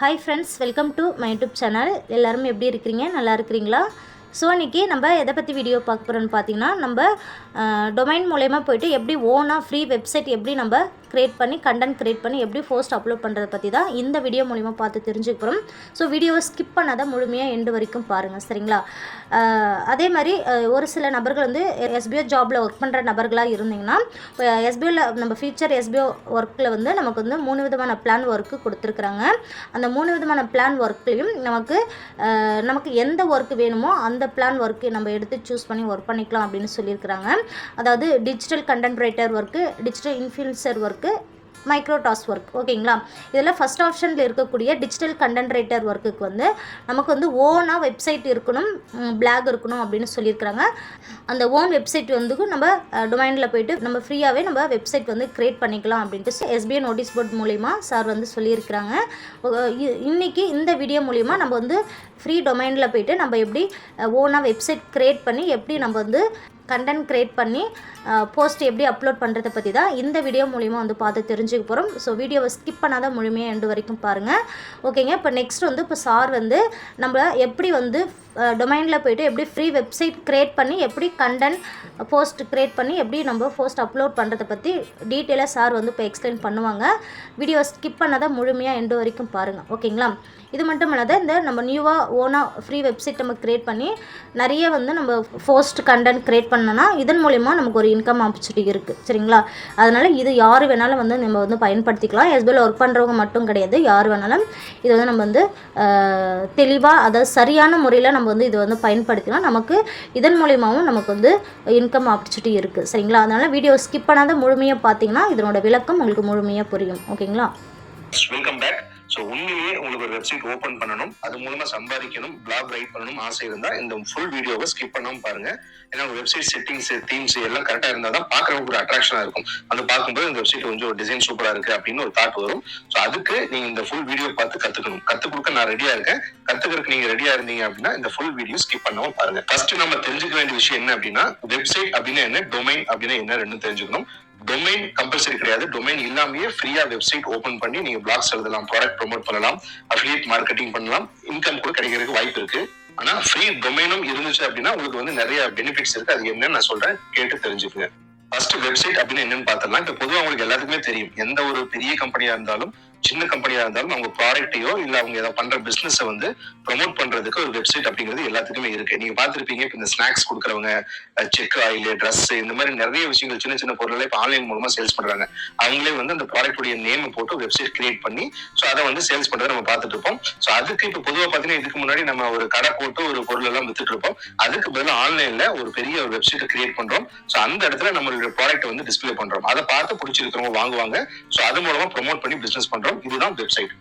Hi friends welcome to my YouTube channel எல்லோரும் எப்படி இருக்கிறீங்க? நல்லா இருக்கிறீங்களா? ஸோ இன்றைக்கி நம்ம எதை பற்றி வீடியோ பார்க்க போகிறோன்னு பார்த்தீங்கன்னா நம்ம டொமைன் மூலயமா போயிட்டு எப்படி ஓனாக ஃப்ரீ வெப்சைட் எப்படி நம்ம க்ரியேட் பண்ணி கண்டென்ட் க்ரியேட் பண்ணி எப்படி போஸ்ட் அப்லோட் பண்ணுறதை பற்றி தான் இந்த வீடியோ மூலிமா பார்த்து தெரிஞ்சுக்கிறோம் ஸோ வீடியோவை ஸ்கிப் பண்ணாத முழுமையாக எண்டு வரைக்கும் பாருங்கள் சரிங்களா? அதே மாதிரி ஒரு சில நபர்கள் வந்து எஸ்பிஓ ஜாபில் ஒர்க் பண்ணுற நபர்களாக இருந்தீங்கன்னா எஸ்பிஓவில் நம்ம ஃபியூச்சர் எஸ்பிஓ ஒர்க்கில் வந்து நமக்கு வந்து மூணு விதமான பிளான் ஒர்க்கு கொடுத்துருக்குறாங்க. அந்த மூணு விதமான பிளான் ஒர்க்லேயும் நமக்கு நமக்கு எந்த ஒர்க் வேணுமோ அந்த பிளான் ஒர்க்கு நம்ம எடுத்து சூஸ் பண்ணி ஒர்க் பண்ணிக்கலாம் அப்படின்னு சொல்லியிருக்கிறாங்க. அதாவது digital content writer work digital influencer work micro task work ஓகேங்களா? இதில் ஃபஸ்ட் ஆப்ஷனில் இருக்கக்கூடிய டிஜிட்டல் கண்டென்ட் ரைட்டர் ஒர்க்குக்கு வந்து நமக்கு வந்து ஓனாக வெப்சைட் இருக்கணும் பிளாக் இருக்கணும் அப்படின்னு சொல்லியிருக்கிறாங்க. அந்த ஓன் வெப்சைட் வந்து நம்ம டொமைனில் போயிட்டு நம்ம ஃப்ரீயாகவே நம்ம வெப்சைட் வந்து க்ரியேட் பண்ணிக்கலாம் அப்படின்ட்டு எஸ்பிஐ நோட்டீஸ் போர்ட் மூலிமா சார் வந்து சொல்லியிருக்கிறாங்க. இன்றைக்கி இ- இந்த வீடியோ மூலிமா நம்ம வந்து ஃப்ரீ டொமைனில் போயிட்டு நம்ம எப்படி ஓனாக வெப்சைட் க்ரியேட் பண்ணி எப்படி நம்ம வந்து கண்டென்ட் க்ரியேட் பண்ணி போஸ்ட் எப்படி அப்லோட் பண்ணுறதை பற்றி தான் இந்த வீடியோ மூலிமா வந்து பார்த்து தெரிஞ்சுக்க போகிறோம் ஸோ வீடியோவை ஸ்கிப் பண்ணாத முழுமையாக எண்டு வரைக்கும் பாருங்கள் ஓகேங்க இப்போ நெக்ஸ்ட் வந்து இப்போ சார் வந்து நம்ம எப்படி வந்து டொமைனில் போய்ட்டு எப்படி ஃப்ரீ வெப்சைட் க்ரியேட் பண்ணி எப்படி கண்டென்ட் போஸ்ட் க்ரியேட் பண்ணி எப்படி நம்ம போஸ்ட் அப்லோட் பண்ணுறதை பற்றி டீட்டெயிலாக சார் வந்து இப்போ எக்ஸ்பிளைன் பண்ணுவாங்க. வீடியோ ஸ்கிப் பண்ணாத முழுமையாக எண்டு வரைக்கும் பாருங்கள் ஓகேங்களா இது மட்டும் இல்லாத இந்த நம்ம நியூவாக ஓனாக ஃப்ரீ வெப்சைட் நம்ம க்ரியேட் பண்ணி நிறைய வந்து நம்ம ஃபோஸ்ட் கண்டென்ட் க்ரியேட் பண்ணோன்னா இதன் மூலிமா நமக்கு ஒரு இன்கம் ஆப்பர்ச்சுனிட்டி இருக்குது சரிங்களா? அதனால் இது யார் வேணாலும் வந்து நம்ம வந்து பயன்படுத்திக்கலாம். எஸ்பிஎல் ஒர்க் பண்ணுறவங்க மட்டும் கிடையாது. யார் வேணாலும் இது வந்து நம்ம வந்து தெளிவாக அதாவது சரியான முறையில் நம்ம வந்து இது வந்து பயன்படுத்தினா நமக்கு இதன் மூலியமாகவும் நமக்கு வந்து இன்கம் ஆப்பர்ச்சுனிட்டி இருக்குது சரிங்களா? அதனால் வீடியோ ஸ்கிப் பண்ணாத முழுமையாக பார்த்தீங்கன்னா இதனோட விளக்கம் உங்களுக்கு முழுமையாக புரியும். ஓகேங்களா வெல்கம் பேக் ஸோ உண்மையிலேயே உங்களுக்கு ஒரு வெப்சைட் ஓப்பன் பண்ணணும். அது மூலமா சம்பாதிக்கணும் பிளாக் ரைட் பண்ணணும் ஆசை இருந்தா இந்த ஃபுல் வீடியோவை ஸ்கிப் பண்ணாம பாருங்க. ஏன்னா வெப்சைட் செட்டிங்ஸ் தீம்ஸ் எல்லாம் கரெக்டா இருந்தா தான் பாக்குறவங்க ஒரு அட்ராக்ஷனா இருக்கும். அது பார்க்கும்போது இந்த வெப்சைட் கொஞ்சம் ஒரு டிசைன் சூப்பரா இருக்கு அப்படின்னு ஒரு தாட் வரும். ஸோ அதுக்கு நீங்க இந்த ஃபுல் வீடியோ பார்த்து கத்துக்கணும். கத்து கொடுக்க நான் ரெடியா இருக்கேன். கத்துக்கிறதுக்கு நீங்க ரெடியா இருந்தீங்க அப்படின்னா இந்த ஃபுல் வீடியோ ஸ்கிப் பண்ணாம பாருங்க. ஃபர்ஸ்ட் நம்ம தெரிஞ்சுக்க வேண்டிய விஷயம் என்ன அப்படின்னா வெப்சைட் அப்படின்னா என்ன டொமைன் அப்படின்னா என்ன ரெண்டு தெரிஞ்சுக்கணும். டொமைன் கம்பல்சரி கிடையாது. டொமைன் இல்லாமயே ஃப்ரீயா வெப்சைட் ஓபன் பண்ணி நீங்க பிளாக்ஸ் எழுதலாம் ப்ராடக்ட் ப்ரொமோட் பண்ணலாம் அஃபிலியேட் மார்க்கெட்டிங் பண்ணலாம் இன்கம் கூட கிடைக்கிறதுக்கு வாய்ப்பு இருக்கு. ஆனா ஃப்ரீ டொமைனும் இருந்துச்சு அப்படின்னா உங்களுக்கு வந்து நிறைய பெனிஃபிட்ஸ் இருக்கு. அது என்னன்னு நான் சொல்றேன். கேட்டு தெரிஞ்சுக்கங்க. ஃபர்ஸ்ட் வெப்சைட் அப்படின்னு என்னன்னு பார்த்தலாம் இப்ப பொதுவாக உங்களுக்கு எல்லாத்துக்குமே தெரியும். எந்த ஒரு பெரிய கம்பெனியா இருந்தாலும் சின்ன கம்பெனியா இருந்தாலும் அவங்க ப்ராடக்டையோ இல்ல அவங்க ஏதாவது பண்ற பிசினஸ் வந்து ப்ரொமோட் பண்றதுக்கு ஒரு வெப்சைட் அப்படிங்கிறது எல்லாத்துக்குமே இருக்கு. நீங்க பார்த்திருப்பீங்க இப்ப இந்த ஸ்நாக்ஸ் கொடுக்குறவங்க செக் ஆயில் ட்ரெஸ் இந்த மாதிரி நிறைய விஷயங்கள் சின்ன சின்ன பொருளை இப்ப ஆன்லைன் மூலமா சேல்ஸ் பண்றாங்க. அவங்களே வந்து அந்த ப்ராடக்ட்டுடைய நேம் போட்டு வெப்சைட் கிரியேட் பண்ணி ஸோ அதை வந்து சேல்ஸ் பண்றதை நம்ம பார்த்துட்டு இருப்போம். ஸோ அதுக்கு இப்போ பொதுவாக பார்த்தீங்கன்னா இதுக்கு முன்னாடி நம்ம ஒரு கடை போட்டு ஒரு பொருள் எல்லாம் வித்துட்டு இருப்போம். அதுக்கு பதிலாக ஆன்லைன்ல ஒரு பெரிய ஒரு வெப்சைட் கிரியேட் பண்றோம். ஸோ அந்த இடத்துல நம்மளுடைய ப்ராடக்ட் வந்து டிஸ்பிளே பண்றோம். அதை பார்த்து பிடிச்சிருக்கிறவங்க வாங்குவாங்க. ஸோ அது மூலமா ப்ரொமோட் பண்ணி பிசினஸ் பண்றோம். இதுதான் வெப்சைட்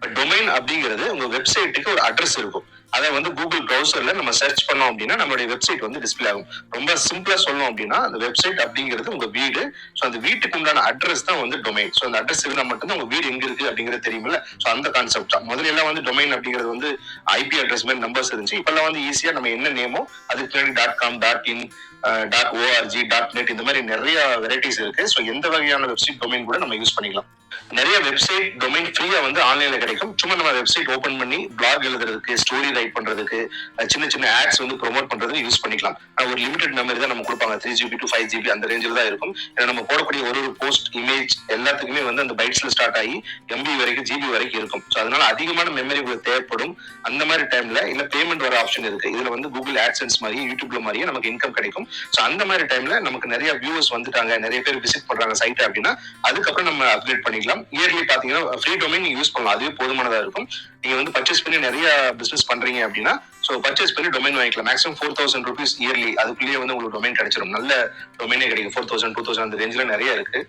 டொமைன் அப்படிங்கிறது உங்க வெப்சைட்டுக்கு ஒரு அட்ரஸ் இருக்கும். அதை வந்து கூகுள் ப்ரௌசர்ல நம்ம சர்ச் பண்ணோம் அப்படின்னா நம்மளுடைய வெப்சைட் வந்து டிஸ்ப்ளே ஆகும். ரொம்ப சிம்பிளா சொல்லணும் அப்படின்னா அந்த வெப்சைட் அப்படிங்கிறது உங்க வீடு. ஸோ அந்த வீட்டுக்கு உண்டான அட்ரஸ் தான் வந்து டொமைன் ஸோ அந்த அட்ரஸ் இருந்தால் மட்டும்தான் உங்க வீடு எங்க இருக்கு அப்படிங்கிறது தெரியுமில்ல ஸோ அந்த கான்செப்ட் தான். முதல்ல எல்லாம் வந்து டொமைன் அப்படிங்கிறது வந்து ஐபி அட்ரஸ் மாதிரி நம்பர்ஸ் இருந்துச்சு. இப்பெல்லாம் வந்து ஈஸியா நம்ம என்ன நேமோ அதுக்கு பின்னாடி dot com dot in dot ORG dot net இந்த மாதிரி நிறைய வெரைட்டிஸ் இருக்கு. ஸோ எந்த வகையான வெப்சைட் டொமைன் கூட நம்ம யூஸ் பண்ணிக்கலாம். நிறைய வெப்சைட் டொமைன் ஃப்ரீயா வந்து ஆன்லைன்ல கிடைக்கும். சும்மா நம்ம வெப்சைட் ஓபன் பண்ணி பிளாக் எழுதுறதுக்கு ஸ்டோரி ரைட் பண்றதுக்கு சின்ன சின்ன ஆட்ஸ் வந்து ப்ரொமோட் பண்றதுக்கு யூஸ் பண்ணிக்கலாம். ஆனா ஒரு லிமிடெட் மெமரி தான் நம்ம கொடுப்பாங்க. Three GB to five GB அந்த ரேஞ்சில் தான் இருக்கும். ஏன்னா நம்ம போடக்கூடிய ஒரு ஒரு போஸ்ட் இமேஜ் எல்லாத்துக்குமே வந்து அந்த பைட்ஸ்ல ஸ்டார்ட் ஆகி எம்பி வரைக்கும் ஜிபி வரைக்கும் இருக்கும். ஸோ அதனால அதிகமான மெமரி உங்களுக்கு தேவைப்படும் அந்த மாதிரி டைம்ல இல்ல பேமெண்ட் வர ஆப்ஷன் இருக்கு. இதுல வந்து கூகுள் ஆட்சன்ஸ் மாதிரி யூடியூப்ல மாதிரியே நமக்கு இன்கம் கிடைக்கும். ஸோ அந்த மாதிரி டைம்ல நமக்கு நிறைய வியூவர்ஸ் வந்துட்டாங்க. நிறைய பேர் விசிட் பண்றாங்க சைட் அப்படின்னா அதுக்கப்புறம் நம்ம அப்கிரேட் பண்ணிக்கலாம். இயர்லி பாத்தீங்கன்னா ஃப்ரீ டொமைன் யூஸ் பண்ணலாம். அதுவே போதுமானதா இருக்கும். நீங்க வந்து பர்ச்சேஸ் பண்ணி நிறைய பிசினஸ் பண்றீங்க அப்படின்னா ஸோ பர்ச்சேஸ் பண்ணி டொமைன் வாங்கிக்கலாம். Maximum four thousand rupees yearly அதுக்குள்ளேயே வந்து உங்களுக்கு டொமைன் கிடைச்சிடும் நல்ல டொமைனே கிடைக்கும். ஃபோர் தௌசண்ட் டூ தௌசண்ட் அந்த ரேஞ்சில் நிறைய இருக்கு.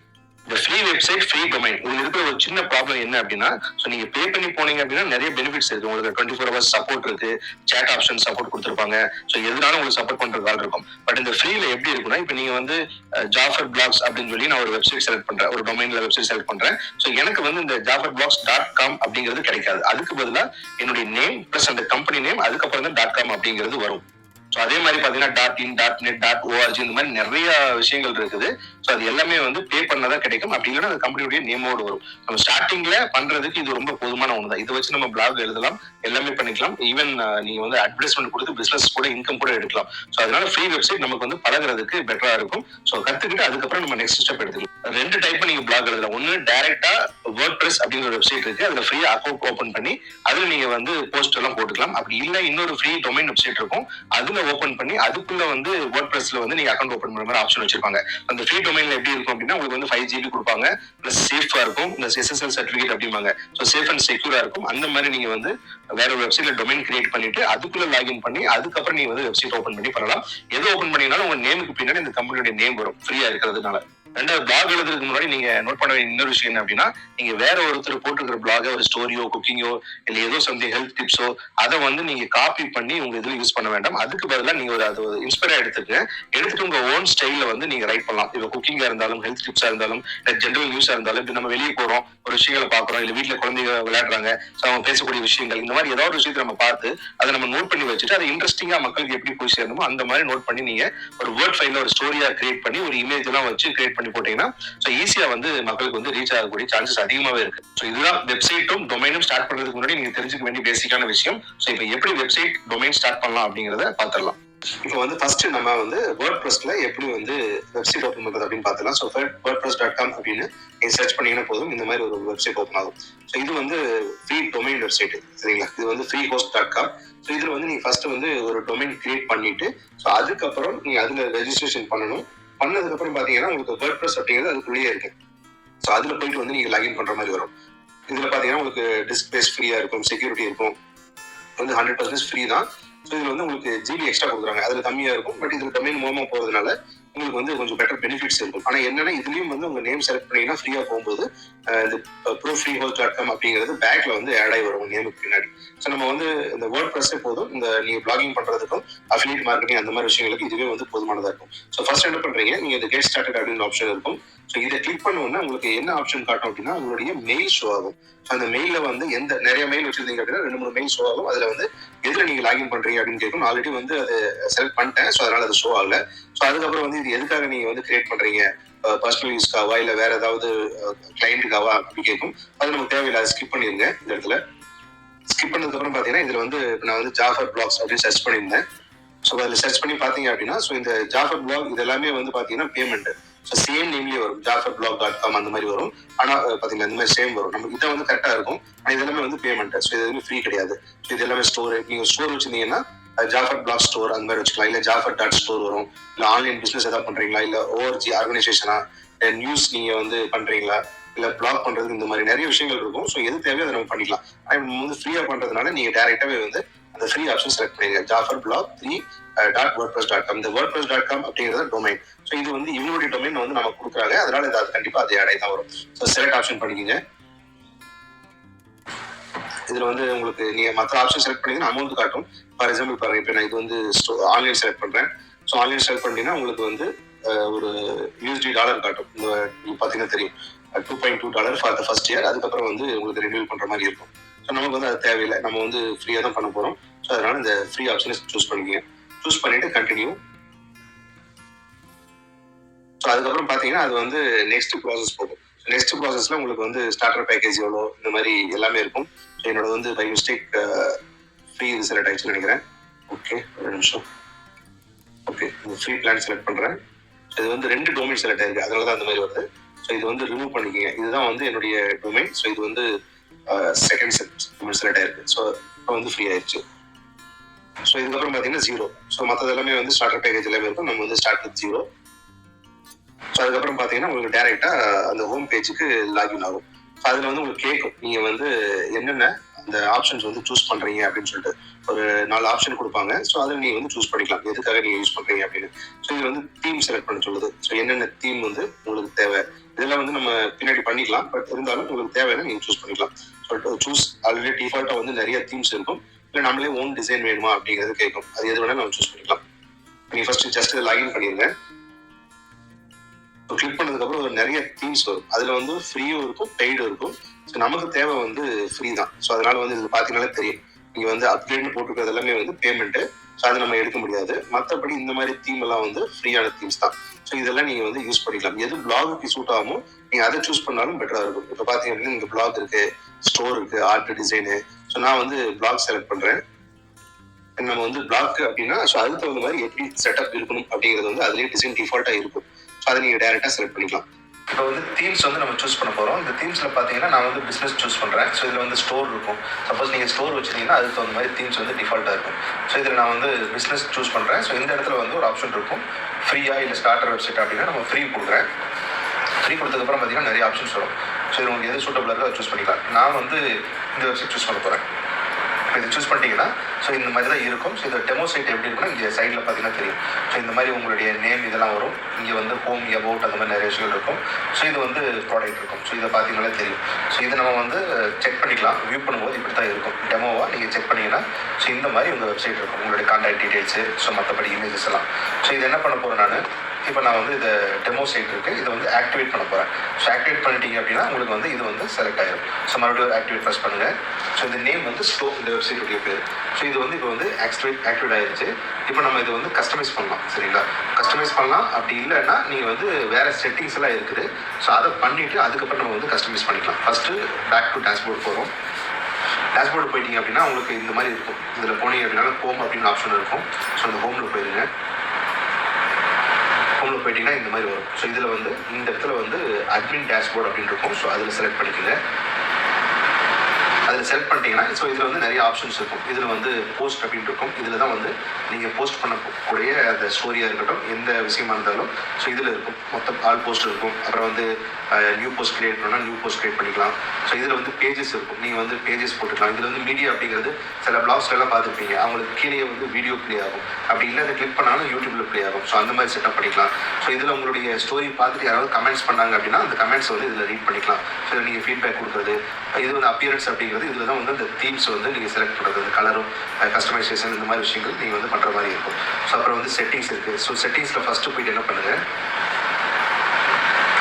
இந்த ஃப்ரீ வெப்சைட் ஃப்ரீ டொமைன் உங்களுக்கு இருக்கிற ஒரு சின்ன ப்ராப்ளம் என்ன அப்படின்னா ஸோ நீங்க பே பண்ணி போனீங்க அப்படின்னா நிறைய பெனிஃபிட்ஸ் இருக்கு. உங்களுக்கு டுவெண்ட்டி ஃபோர் ஹவர்ஸ் சப்போர்ட் இருக்கு. சேட் ஆப்ஷன் சப்போர்ட் கொடுத்துருப்பாங்க. ஸோ எதுனாலும் உங்களுக்கு சப்போர்ட் பண்றது ஆள் இருக்கும். பட் இந்த ஃப்ரீல எப்படி இருக்குன்னா இப்போ நீங்க வந்து ஜாஃபர் பிளாக்ஸ் அப்படின்னு சொல்லி நான் ஒரு வெப்சைட் செலக்ட் பண்றேன். ஒரு டொமைன்ல வெப்சைட் செலக்ட் பண்றேன். ஸோ எனக்கு வந்து இந்த ஜாஃபர் பிளாக்ஸ் டாட் காம் அப்படிங்கிறது கிடைக்காது. அதுக்கு பதிலாக என்னுடைய நேம் பிளஸ் அந்த கம்பெனி நேம் அதுக்கப்புறம் தான் டாட் காம் அப்படிங்கிறது வரும். ஸோ அதே மாதிரி பார்த்தீங்கன்னா dot in dot net dot ORG இந்த மாதிரி நிறைய விஷயங்கள் இருக்குது. ஸோ அது எல்லாமே வந்து பே பண்ணதான் கிடைக்கும். அப்படி இல்லைன்னா அந்த கம்பெனியுடைய நேமோடு வரும். நம்ம ஸ்டார்டிங்ல பண்றதுக்கு இது ரொம்ப போதுமான ஒன்று தான் இதை வச்சு நம்ம பிளாக் எழுதலாம் எல்லாமே பண்ணிக்கலாம். ஈவன் நீங்க வந்து அட்வர்டைஸ்மெண்ட் கொடுத்து பிசினஸ் கூட இன்கம் கூட எடுக்கலாம். ஸோ அதனால ஃப்ரீ வெப்சைட் நமக்கு வந்து பழகுறதுக்கு பெட்டரா இருக்கும். ஸோ கத்துக்கிட்டு அதுக்கப்புறம் நம்ம நெக்ஸ்ட் ஸ்டெப் எடுத்துக்கலாம். ரெண்டு டைப் நீங்க பிளாக் எழுதலாம். ஒன்னு டைரக்டா வேர்ட் பிரஸ் அப்படிங்கிற வெப்சைட் இருக்கு. அதுல ஃப்ரீ அக்கௌண்ட் ஓபன் பண்ணி அதுல நீங்க வந்து போஸ்ட் எல்லாம் போட்டுக்கலாம். அப்படி இல்லை இன்னொரு ஃப்ரீ டொமைன் வெப்சைட் இருக்கும். அதுல ஓபன் பண்ணி அதுக்குள்ள வந்து வேர்ட் பிரஸ்ல வந்து நீங்க அக்கௌண்ட் ஓபன் பண்ற மாதிரி ஆப்ஷன் வச்சிருப்பாங்க. அந்த ஃப்ரீ டொமைன்ல எப்படி இருக்கும் அப்படின்னா உங்களுக்கு வந்து ஃபைவ் ஜிபி கொடுப்பாங்க. பிளஸ் சேஃபா இருக்கும். இந்த எஸ்எஸ்எல் சர்டிபிகேட் அப்படிம்பாங்க. ஸோ சேஃப் அண்ட் செக்யூரா இருக்கும். அந்த மாதிரி நீங்க வந்து வேற ஒரு வெப்சைட்ல டொமைன் கிரியேட் பண்ணிட்டு அதுக்குள்ள லாகின் பண்ணி அதுக்கப்புறம் நீங்க வந்து வெப்சைட் ஓப்பன் பண்ணி பண்ணலாம். எது ஓப்பன் பண்ணினாலும் உங்க நேமுக்கு பின்னாடி இந்த கம்பெனியோட நேம் வரும். ஃப்ரீயா இருக்கிறதுனால. ரெண்டாவது பிளாக் எழுதுறதுக்கு முன்னாடி நீங்க நோட் பண்ண வேண்டிய இன்னொரு விஷயம் என்ன அப்படின்னா நீங்க வேற ஒருத்தர் போட்டுக்கிற பிளாக ஒரு ஸ்டோரியோ குக்கிங்கோ இல்ல ஏதோ சம்திங் ஹெல்த் டிப்ஸோ அதை வந்து நீங்க காப்பி பண்ணி உங்க இதுல யூஸ் பண்ண வேண்டாம். அதுக்கு பதிலாக நீங்க ஒரு அது இன்ஸ்பயரா எடுத்துக்க எடுத்துட்டு உங்க ஓன் ஸ்டைல வந்து நீங்க ரைட் பண்ணலாம். இப்போ குக்கிங்கா இருந்தாலும் ஹெல்த் டிப்ஸா இருந்தாலும் ஜென்ரல் நியூஸா இருந்தாலும் இப்போ நம்ம வெளியே போறோம் ஒரு விஷயங்களை பாக்குறோம் இல்ல வீட்டுல குழந்தைங்க விளையாடுறாங்க ஸோ அவங்க பேசக்கூடிய விஷயங்கள் இந்த மாதிரி ஏதாவது ஒரு விஷயத்தை நம்ம பார்த்து அதை நம்ம நோட் பண்ணி வச்சுட்டு அதை இன்ட்ரெஸ்டிங்கா மக்களுக்கு எப்படி போய் சேரணுமோ அந்த மாதிரி நோட் பண்ணி நீங்க ஒரு வேர்ட் ஃபைல்ல ஒரு ஸ்டோரியா கிரியேட் பண்ணி ஒரு இமேஜ் எல்லாம் வச்சு கிரியேட் பண்ணி போட்டீங்கன்னா ஸோ ஈஸியா வந்து மக்களுக்கு வந்து ரீச் ஆகக்கூடிய சான்சஸ் அதிகமாவே இருக்கு. ஸோ இதுதான் வெப்சைட்டும் டொமைனும் ஸ்டார்ட் பண்றதுக்கு முன்னாடி நீங்க தெரிஞ்சுக்க வேண்டிய பேசிக்கான விஷயம். ஸோ இப்போ எப்படி வெப்சைட் டொமைன் ஸ்டார்ட் பண்ணலாம் அப்படிங்கிறத பார்த்துடலாம் இப்போ வந்து ஃபர்ஸ்ட் நம்ம வந்து வேர்ட் ப்ரெஸ்ல எப்படி வந்து வெப்சைட் ஓப்பன் பண்றது அப்படின்னு பார்த்தலாம் so WordPress dot com அப்படின்னு நீங்க சர்ச் பண்ணீங்கன்னா போதும். இந்த மாதிரி ஒரு வெப்சைட் ஓப்பன் ஆகும். ஸோ இது வந்து ஃப்ரீ டொமைன் வெப்சைட் சரிங்களா? இது வந்து free host dot com so இதுல வந்து நீங்க ஃபர்ஸ்ட் வந்து ஒரு டொமைன் கிரியேட் பண்ணிட்டு ஸோ அதுக்கப்புறம் நீங்க அதுல ரெஜிஸ்ட்ரேஷன் பண்ணணும். பண்ணதுக்கு அப்புறம் பாத்தீங்கன்னா உங்களுக்கு வேர்ட் ப்ரெஸ் அப்படிங்கிறது அதுக்குள்ளேயே இருக்கு. ஸோ அதுல போயிட்டு வந்து நீங்க லாகின் பண்ற மாதிரி வரும். இதுல பாத்தீங்கன்னா உங்களுக்கு டிஸ்பிளேஸ் ஃப்ரீயா இருக்கும் செக்யூரிட்டி இருக்கும். வந்து ஹண்ட்ரட் பர்சன்ட் ஃப்ரீ தான். ஸோ இதுல வந்து உங்களுக்கு ஜிபி எக்ஸ்ட்ரா கொடுக்குறாங்க. அதுல கம்மியா இருக்கும். பட் இதுல டொமைன் மூலமா போறதுனால உங்களுக்கு வந்து கொஞ்சம் பெட்டர் பெனிஃபிட்ஸ் இருக்கும். ஆனா என்னன்னா இதுலயும் வந்து உங்க நேம் செலக்ட் பண்ணீங்கன்னா ஃப்ரீயா போகும்போது இந்த proof free whole dot com அப்படிங்கிறது பேக்ல வந்து ஆட் ஆகி வரும் உங்க நேமுக்கு பின்னாடி. ஸோ நம்ம வந்து இந்த வேர்ட் ப்ரெஸ்ஸே போதும். இந்த நீங்க பிளாகிங் பண்றதுக்கும் அஃபிலியேட் மார்க்கெட்டிங் அந்த மாதிரி விஷயங்களுக்கு இதுவே வந்து போதுமானதா இருக்கும். ஸோ ஃபர்ஸ்ட் என்ன பண்றீங்க நீங்க இந்த கெட் ஸ்டார்டட் அப்படின்னு ஆப்ஷன் இருக்கும். ஸோ இதை கிளிக் பண்ண உடனே உங்களுக்கு என்ன ஆப்ஷன் காட்டும் அப்படின்னா உங்களுடைய மெயில் ஷோ ஆகும். அந்த மெயில வந்து எந்த நிறைய மெயில் வச்சிருந்தீங்க அப்படின்னா ரெண்டு மூணு மெயில் ஷோ ஆகும். அதுல வந்து எதுல நீங்க லாகின் பண்றீங்க அப்படின்னு கேட்கும். ஆல்ரெடி வந்து அது செலக்ட் பண்ணிட்டேன். ஸோ அதனால அது ஷோ ஆகல. ஸோ அதுக்கப்புறம் வந்து இது எதுக்காக நீங்க வந்து கிரியேட் பண்றீங்க? பர்சனல் யூஸ்க்காவா இல்ல வேற ஏதாவது கிளைண்ட்டுக்காவா அப்படின்னு கேட்கும். அது நமக்கு தேவையில்லை. அதை ஸ்கிப் பண்ணிருங்க இந்த இடத்துல. ஸ்கிப் பண்ணதுக்கு அப்புறம் பாத்தீங்கன்னா இதுல வந்து நான் வந்து ஜாஃபர் பிளாக்ஸ் அப்படின்னு சர்ச் பண்ணியிருந்தேன். ஸோ அதில் சர்ச் பண்ணி பார்த்தீங்க அப்படின்னா ஸோ இந்த ஜாஃபர் பிளாக் இது எல்லாமே வந்து பார்த்தீங்கன்னா பேமெண்ட் ஸோ சேம் நேம்லேயே வரும். ஜாஃபர் பிளாக் டாட் காம் அந்த மாதிரி வரும். ஆனால் பார்த்தீங்கன்னா இந்த மாதிரி சேம் வரும். நம்ம இதான் வந்து கரெக்டாக இருக்கும். ஆனால் இதெல்லாமே வந்து பேமெண்ட் ஸோ இது எதுவுமே ஃப்ரீ கிடையாது. ஸோ இது எல்லாமே ஸ்டோர் நீங்கள் ஸ்டோர் வச்சிருந்தீங்கன்னா ஜாஃபர் பிளாக் ஸ்டோர் அந்த மாதிரி வச்சுக்கலாம். இல்லை ஜாஃபர் டாட் ஸ்டோர் வரும். இல்லை ஆன்லைன் பிஸ்னஸ் ஏதாவது பண்ணுறீங்களா இல்லை ஓஆர்ஜி ஆர்கனைசேஷனா நியூஸ் நீங்கள் வந்து பண்ணுறீங்களா இல்லை பிளாக் பண்ணுறதுக்கு இந்த மாதிரி நிறைய விஷயங்கள் இருக்கும். ஸோ எது தேவையோ அதை நம்ம பண்ணிக்கலாம். ஆனால் நம்ம வந்து ஃப்ரீயாக பண்ணுறதுனால நீங்கள் டேரெக்டாகவே வந்து அந்த ஃப்ரீ ஆப்ஷன் செலக்ட் பண்ணிடுங்க. Jafar blog three dot word plus dot com இந்த வேர்ட் ப்ளஸ் டாட் காம் அப்படிங்கிறது டொமைன் ஸோ இது வந்து இவங்களுடைய டொமைன் வந்து நம்ம கொடுக்குறாங்க. அதனால இது அது கண்டிப்பாக அதே அடை தான் வரும். ஸோ செலக்ட் ஆப்ஷன் பண்ணிக்கோங்க. இதுல வந்து உங்களுக்கு நீங்க மற்ற ஆப்ஷன் செலக்ட் பண்ணீங்கன்னா அமௌண்ட் காட்டும். ஃபார் எக்ஸாம்பிள் பாருங்க இப்போ நான் இது வந்து ஆன்லைன் செலக்ட் பண்றேன். ஸோ ஆன்லைன் செலக்ட் பண்ணீங்கன்னா உங்களுக்கு வந்து ஒரு யூஎஸ்டி டாலர் காட்டும். இந்த பார்த்தீங்கன்னா தெரியும். Two point two dollar for the first year அதுக்கப்புறம் வந்து உங்களுக்கு ரினியூல் பண்ற மாதிரி இருக்கும். ஸோ நமக்கு வந்து அது தேவையில்லை. நம்ம வந்து ஃப்ரீயாக தான் பண்ண போறோம். ஸோ அதனால இந்த ஃப்ரீ ஆப்ஷனை சூஸ் பண்ணிக்கங்க. சூஸ் பண்ணிட்டு கண்டினியூ ஸோ அதுக்கப்புறம் பார்த்தீங்கன்னா அது வந்து நெக்ஸ்ட் ப்ராசஸ் போகும். நெக்ஸ்ட் ப்ராசஸ்ல உங்களுக்கு வந்து ஸ்டார்டர் பேக்கேஜ் எவ்வளோ இந்த மாதிரி எல்லாமே இருக்கும். ஸோ என்னோட வந்து பை மிஸ்டேக் ஃப்ரீ இது செலக்ட் ஆயிடுச்சுன்னு நினைக்கிறேன். ஓகே ஒரு நிமிஷம். ஓகே இந்த ஃப்ரீ பிளான் செலக்ட் பண்ணுறேன் இது வந்து ரெண்டு டொமைன் செலக்ட் ஆயிருக்கு. அதனால தான் அந்த மாதிரி வருது. ஸோ இது வந்து ரிமூவ் பண்ணிக்கோங்க. இதுதான் வந்து என்னுடைய டொமைன் ஸோ இது வந்து செகண்ட் செலக்ட் செலக்ட் ஆயிருக்கு. ஸோ இப்போ வந்து ஃப்ரீ ஆயிடுச்சு. ஸோ இதுக்கப்புறம் பார்த்தீங்கன்னா ஜீரோ ஸோ மற்றது எல்லாமே வந்து ஸ்டார்டர் பேக்கேஜ் எல்லாமே இருக்கும். நம்ம வந்து ஸ்டார்ட் வித் ஜீரோ ஸோ அதுக்கப்புறம் பார்த்தீங்கன்னா உங்களுக்கு டேரெக்டா அந்த ஹோம் பேஜுக்கு லாகின் ஆகும். ஸோ அதில் வந்து உங்களுக்கு கேட்கும். நீங்கள் வந்து என்னென்ன அந்த ஆப்ஷன்ஸ் வந்து சூஸ் பண்ணுறீங்க அப்படின்னு சொல்லிட்டு. ஒரு நாலு ஆப்ஷன் கொடுப்பாங்க. ஸோ அதில் நீங்கள் வந்து சூஸ் பண்ணிக்கலாம். எதுக்காக நீங்கள் யூஸ் பண்ணுறீங்க அப்படின்னு. ஸோ இது வந்து தீம் செலக்ட் பண்ண சொல்லுது. ஸோ என்னென்ன தீம் வந்து உங்களுக்கு தேவை? இதெல்லாம் வந்து நம்ம பின்னாடி பண்ணிக்கலாம். பட் இருந்தாலும் உங்களுக்கு தேவையான நீங்கள் சூஸ் பண்ணிக்கலாம். ஸோ சூஸ் ஆல்ரெடி டிஃபால்ட்டாக வந்து நிறைய தீம்ஸ் இருக்கும். இல்லை நம்மளே ஓன் டிசைன் வேணுமா அப்படிங்கிறது கேட்கும். அது எது வேணாலும் நம்ம சூஸ் பண்ணிக்கலாம். நீங்கள் ஃபர்ஸ்ட் ஜஸ்ட் லாகின் பண்ணிடுங்க. கிளிக் பண்ணதுக்கப்புறம் ஒரு நிறைய தீம்ஸ் வரும். அதில் வந்து ஃப்ரீயும் இருக்கும் பெய்டும் இருக்கும். ஸோ நமக்கு தேவை வந்து ஃப்ரீ தான். ஸோ அதனால வந்து இது பார்த்தீங்கன்னாலே தெரியும். நீங்கள் வந்து அப்கிரேட்னு போட்டுக்கிறது எல்லாமே வந்து பேமெண்ட்டு ஸோ அதை நம்ம எடுக்க முடியாது. மற்றபடி இந்த மாதிரி தீம் எல்லாம் வந்து ஃப்ரீயான தீம்ஸ் தான். ஸோ இதெல்லாம் நீங்கள் வந்து யூஸ் பண்ணிக்கலாம். எது பிளாகுக்கு சூட் ஆகுமோ நீங்கள் அதை சூஸ் பண்ணாலும் பெட்டராக இருக்கும். இப்போ பார்த்தீங்க அப்படின்னா இங்கே பிளாக் இருக்கு ஸ்டோர் இருக்கு ஆர்ட் டிசைனு ஸோ நான் வந்து பிளாக் செலக்ட் பண்ணுறேன் நம்ம வந்து பிளாக் அப்படின்னா ஸோ அதுக்கு தகுந்த மாதிரி எப்படி செட்டப் இருக்கணும் அப்படிங்கிறது வந்து அதுலேயே டிசைன் டிஃபால்ட்டாக இருக்கும். ஸோ அதை நீங்கள் டேரெக்டாக செலக்ட் பண்ணிக்கலாம். இப்போ வந்து தீம்ஸ் வந்து நம்ம சூஸ் பண்ண போகிறோம் இந்த தீம்ஸில் பார்த்தீங்கன்னா நான் வந்து பிஸ்னஸ் சூஸ் பண்ணுறேன் ஸோ இதில் வந்து ஸ்டோர் இருக்கும். சப்போஸ் நீங்கள் ஸ்டோர் வச்சிருந்தீங்கன்னா அதுக்கு தகுந்த மாதிரி தீம்ஸ் வந்து டிஃபால்ட்டாக இருக்கும். ஸோ இதில் நான் வந்து பிஸ்னஸ் சூஸ் பண்ணுறேன் ஸோ இந்த இடத்துல வந்து ஒரு ஆப்ஷன் இருக்கும். ஃப்ரீயா இல்லை ஸ்டார்டர் வெப்சைட் அப்படின்னா நம்ம ஃப்ரீ கொடுக்குறேன். ஃப்ரீ கொடுத்ததுக்கப்புறம் பார்த்தீங்கன்னா நிறைய ஆப்ஷன்ஸ் வரும். ஸோ இது உங்களுக்கு எது சூட்டபிளாக இருக்கோ அதை சூஸ் பண்ணிக்கலாம். நான் வந்து இந்த வெப்சைட் சூஸ் பண்ண போகிறேன் இப்போ இது சூஸ் பண்ணிட்டீங்கன்னா ஸோ இந்த மாதிரி தான் இருக்கும். ஸோ இந்த டெமோ சைட் எப்படி இருக்குன்னா இங்கே சைடில் பார்த்தீங்கன்னா தெரியும். ஸோ இந்த மாதிரி உங்களுடைய நேம் இதெல்லாம் வரும். இங்கே வந்து ஹோம் அபவுட் அந்த மாதிரி நிறைய விஷயங்கள் இருக்கும். ஸோ இது வந்து ப்ராடக்ட் இருக்கும். ஸோ இதை பார்த்தீங்கனாலே தெரியும். ஸோ இதை நம்ம வந்து செக் பண்ணிக்கலாம். வியூ பண்ணும்போது இப்படி தான் இருக்கும் டெமோவாக நீங்கள் செக் பண்ணிங்கன்னா ஸோ இந்த மாதிரி உங்கள் வெப்சைட் இருக்கும். உங்களுடைய கான்டாக்ட் டீட்டெயில்ஸு ஸோ மற்றபடி இமேஜஸ் எல்லாம். ஸோ இது என்ன பண்ண போகிறேன் நான்? இப்போ நான் வந்து இதை டெமோ சைட் இருக்குது இதை வந்து ஆக்டிவேட் பண்ண போகிறேன் ஸோ ஆக்டிவேட் பண்ணிட்டீங்க அப்படின்னா உங்களுக்கு வந்து இது வந்து செலக்ட் ஆயிடும் ஸோ மறுபடியும் ஆக்டிவேட் ப்ரெஸ் பண்ணுங்கள் ஸோ இந்த நேம் வந்து ஸ்டோ இந்த வெப்சைட்டுடைய பேர். ஸோ இது வந்து இப்போ வந்து ஆக்டிவேட் ஆக்டிவேட் ஆயிடுச்சு இப்போ நம்ம இதை வந்து கஸ்டமைஸ் பண்ணலாம் சரிங்களா? கஸ்டமைஸ் பண்ணலாம். அப்படி இல்லைன்னா நீங்கள் வந்து வேறு செட்டிங்ஸ் எல்லாம் இருக்குது. ஸோ அதை பண்ணிவிட்டு அதுக்கப்புறம் நம்ம வந்து கஸ்டமைஸ் பண்ணிக்கலாம். ஃபஸ்ட்டு பேக் டு டேஷ்போர்ட் போகிறோம் டேஷ்போர்டு போயிட்டீங்க அப்படின்னா உங்களுக்கு இந்த மாதிரி இருக்கும். இதில் போனீங்க அப்படின்னா ஹோம் அப்படின்னு ஆப்ஷன் இருக்கும். ஸோ அந்த ஹோமில் போயிருங்க. போயிட்டீங்கன்னா இந்த மாதிரி வரும். ஸோ இதில் வந்து இந்த இடத்துல வந்து அட்மின் டேஷ்போர்ட் அப்படின்னு இருக்கும். ஸோ அதில் செலக்ட் பண்ணிக்கோங்க. அதில் செலக்ட் பண்ணிட்டீங்கன்னா ஸோ இதில் வந்து நிறைய ஆப்ஷன்ஸ் இருக்கும். இதில் வந்து போஸ்ட் அப்படின்னு இருக்கும். இதில் தான் வந்து நீங்கள் போஸ்ட் பண்ணக்கூடிய அந்த ஸ்டோரியாக இருக்கட்டும் எந்த விஷயமா இருந்தாலும் ஸோ இதில் இருக்கும். மொத்தம் ஆல் போஸ்ட் இருக்கும். அப்புறம் வந்து நியூ போஸ்ட் கிரியேட் பண்ணால் நியூ போஸ்ட் கிரியேட் பண்ணிக்கலாம். ஸோ இதில் வந்து பேஜஸ் இருக்கும். நீங்கள் வந்து பேஜஸ் போட்டுக்கலாம். இதில் வந்து மீடியா அப்படிங்கிறது சில பிளாக்ஸ்லாம் பார்த்துருப்பீங்க. அவங்களுக்கு கீழே வந்து வீடியோ ப்ளே ஆகும். அப்படி இல்லை அதை கிளிக் பண்ணாலும் யூடியூப்பில் ப்ளே ஆகும். ஸோ அந்த மாதிரி செட்டப் பண்ணிக்கலாம். ஸோ இதில் உங்களுடைய ஸ்டோரி பார்த்துட்டு யாராவது கமெண்ட்ஸ் பண்ணாங்க அப்படின்னா அந்த கமெண்ட்ஸ் வந்து இதில் ரீட் பண்ணிக்கலாம். ஸோ நீங்கள் ஃபீட்பேக் கொடுக்குறது இது வந்து அப்பியரன்ஸ் அப்படிங்கிறது இதில் தான் வந்து அந்த தீம்ஸ் வந்து நீங்கள் செலக்ட் பண்ணுறது கலரும் கஸ்டமைசேஷன் இந்த மாதிரி விஷயங்கள் நீங்கள் வந்து பண்ணுற மாதிரி இருக்கும். ஸோ அப்புறம் வந்து செட்டிங்ஸ் இருக்குது ஸோ செட்டிங்ஸில் ஃபஸ்ட்டு போயிட்டு என்ன பண்ணுங்கள்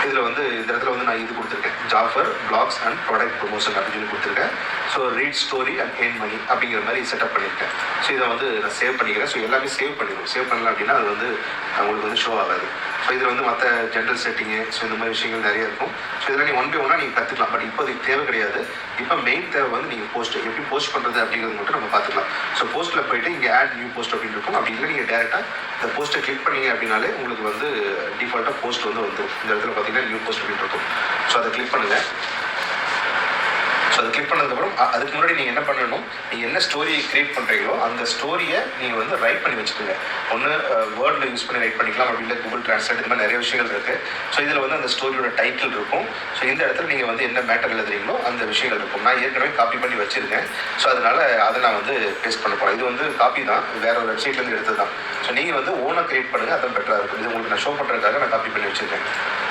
இதில் வந்து இந்த இடத்துல வந்து நான் இது கொடுத்துருக்கேன். Jafar blogs and product promotion அப்படின்னு சொல்லி கொடுத்துருக்கேன். ஸோ ரீட் ஸ்டோரி அண்ட் ஏன் மணி அப்படிங்கிற மாதிரி செட்டப் பண்ணியிருக்கேன். ஸோ இதை வந்து நான் சேவ் பண்ணிக்கிறேன். ஸோ எல்லாமே சேவ் பண்ணிடுவோம். சேவ் பண்ணலாம் அப்படின்னா அது வந்து உங்களுக்கு வந்து ஷோ ஆகாது. ஸோ இதில் வந்து மற்ற ஜென்ரல் செட்டிங்கு ஸோ இந்த மாதிரி விஷயங்கள் நிறைய இருக்கும். ஸோ இதெல்லாம் நீங்கள் ஒன் பை ஒன்னாக நீங்கள் கற்றுக்கலாம் பட் இப்போ அதுக்கு தேவை கிடையாது. இப்போ மெயின் தேவை வந்து நீங்கள் போஸ்ட் எப்படி போஸ்ட் பண்ணுறது அப்படிங்கிறது மட்டும் நம்ம பார்த்துக்கலாம். ஸோ போஸ்ட்டில் போயிட்டு இங்கே ஆட் நியூ போஸ்ட் அப்படின்னு இருக்கும். அப்படி இல்லை நீங்கள் டேரெக்டாக இந்த போஸ்ட்டை கிளிக் பண்ணீங்க அப்படின்னாலே உங்களுக்கு வந்து டிஃபால்ட்டாக போஸ்ட் வந்து வந்துடும் இந்த இடத்துல பார்த்தீங்கன்னா நியூ போஸ்ட் அப்படின்னு இருக்கும். ஸோ அதை கிளிக் பண்ணுங்கள் ஸோ அது கிளிக் பண்ணதுக்கப்புறம் அதுக்கு முன்னாடி நீங்கள் என்ன பண்ணணும்? நீங்கள் என்ன ஸ்டோரியை கிரியேட் பண்ணுறீங்களோ அந்த ஸ்டோரியை நீங்கள் வந்து ரைட் பண்ணி வச்சுக்கோங்க. ஒன்று வேர்டில் யூஸ் பண்ணி ரைட் பண்ணிக்கலாம் அப்படி இல்லை கூகுள் ட்ரான்ஸ்லேட் இந்த மாதிரி நிறைய விஷயங்கள் இருக்குது ஸோ இதில் வந்து அந்த ஸ்டோரியோட டைட்டில் இருக்கும். ஸோ இந்த இடத்துல நீங்கள் வந்து என்ன மேட்டர் எழுதுறீங்களோ அந்த விஷயங்கள் இருக்கும். நான் ஏற்கனவே காப்பி பண்ணி வச்சுருக்கேன். ஸோ அதனால் அதை நான் வந்து பேஸ்ட் பண்ண போகிறேன் இது வந்து காப்பி தான். வேற ஒரு வெப்சைட்லேருந்து எடுத்தது தான். ஸோ நீங்கள் வந்து ஓனாக கிரியேட் பண்ணுங்கள் அதான் பெட்டராக இருக்கும். இது உங்களுக்கு நான் ஷோ பண்ணுறதுக்காக நான் காப்பி பண்ணி வச்சுருக்கேன்.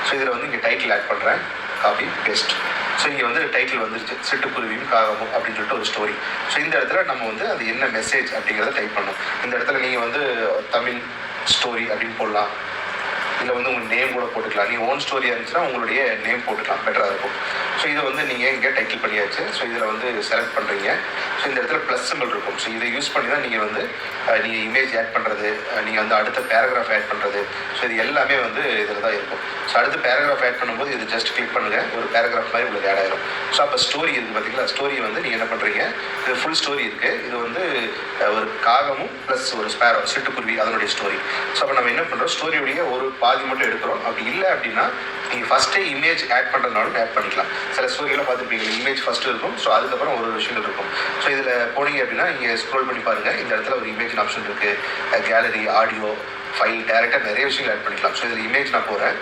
ஸோ இதில் வந்து இங்கே டைட்டில் ஆட் பண்ணுறேன் காப்பி பேஸ்ட் ஸோ இங்கே வந்து டைட்டில் வந்துருச்சு. சிட்டுக்குருவியும் காகமும் அப்படின்னு சொல்லிட்டு ஒரு ஸ்டோரி ஸோ இந்த இடத்துல நம்ம வந்து அது என்ன மெசேஜ் அப்படிங்கிறத டைப் பண்ணணும். இந்த இடத்துல நீங்கள் வந்து தமிழ் ஸ்டோரி அப்படின்னு போடலாம். இல்லை வந்து உங்கள் நேம் கூட போட்டுக்கலாம். நீங்கள் ஓன் ஸ்டோரியாக இருந்துச்சுன்னா உங்களுடைய நேம் போட்டுக்கலாம். பெட்டராக இருக்கும். ஸோ இதை வந்து நீங்கள் இங்கே டைட்டில் பண்ணியாச்சு. ஸோ இதில் வந்து செலக்ட் பண்ணுறீங்க ஸோ இந்த இடத்துல ப்ளஸ் சிம்பிள் இருக்கும். ஸோ இதை யூஸ் பண்ணி தான் நீங்கள் வந்து நீங்கள் இமேஜ் ஆட் பண்ணுறது நீங்கள் வந்து அடுத்த பேராகிராஃப் ஆட் பண்ணுறது ஸோ இது எல்லாமே வந்து இதில் தான் இருக்கும். ஸோ அடுத்து பேராகிராஃப் ஆட் பண்ணும்போது இது ஜஸ்ட் கிளிக் பண்ணுங்கள் ஒரு பேராகிராஃப் மாதிரி உங்களுக்கு ஆட் ஆயிரும். ஸோ அப்போ ஸ்டோரி இருக்குது பார்த்தீங்களா ஸ்டோரி வந்து நீங்கள் என்ன பண்ணுறீங்க இது ஃபுல் ஸ்டோரி இருக்குது இது வந்து ஒரு காகமும் ப்ளஸ் ஒரு ஸ்பேரோ சிட்டுக்குருவி அதனுடைய ஸ்டோரி ஸோ அப்போ நம்ம என்ன பண்ணுறோம் ஸ்டோரியுடைய ஒரு பா பாதி மட்டும் எடுக்கிறோம். அப்படி இல்லை அப்படின்னா நீங்கள் ஃபஸ்ட்டே இமேஜ் ஆட் பண்ணுறதுனாலும் ஆட் பண்ணிக்கலாம். சில ஸ்டோரியெல்லாம் பார்த்துருப்பீங்க. இமேஜ் ஃபஸ்ட்டு இருக்கும். ஸோ அதுக்கப்புறம் ஒரு ஒரு விஷயங்கள் இருக்கும். ஸோ இதில் போனீங்க அப்படின்னா நீங்கள் ஸ்க்ரோல் பண்ணி பாருங்கள் இந்த இடத்துல ஒரு இமேஜ் ஆப்ஷன் இருக்குது கேலரி ஆடியோ ஃபைல் டேரெக்டாக நிறைய விஷயங்கள் ஆட் பண்ணிக்கலாம். ஸோ இதில் இமேஜ் நான் போகிறேன்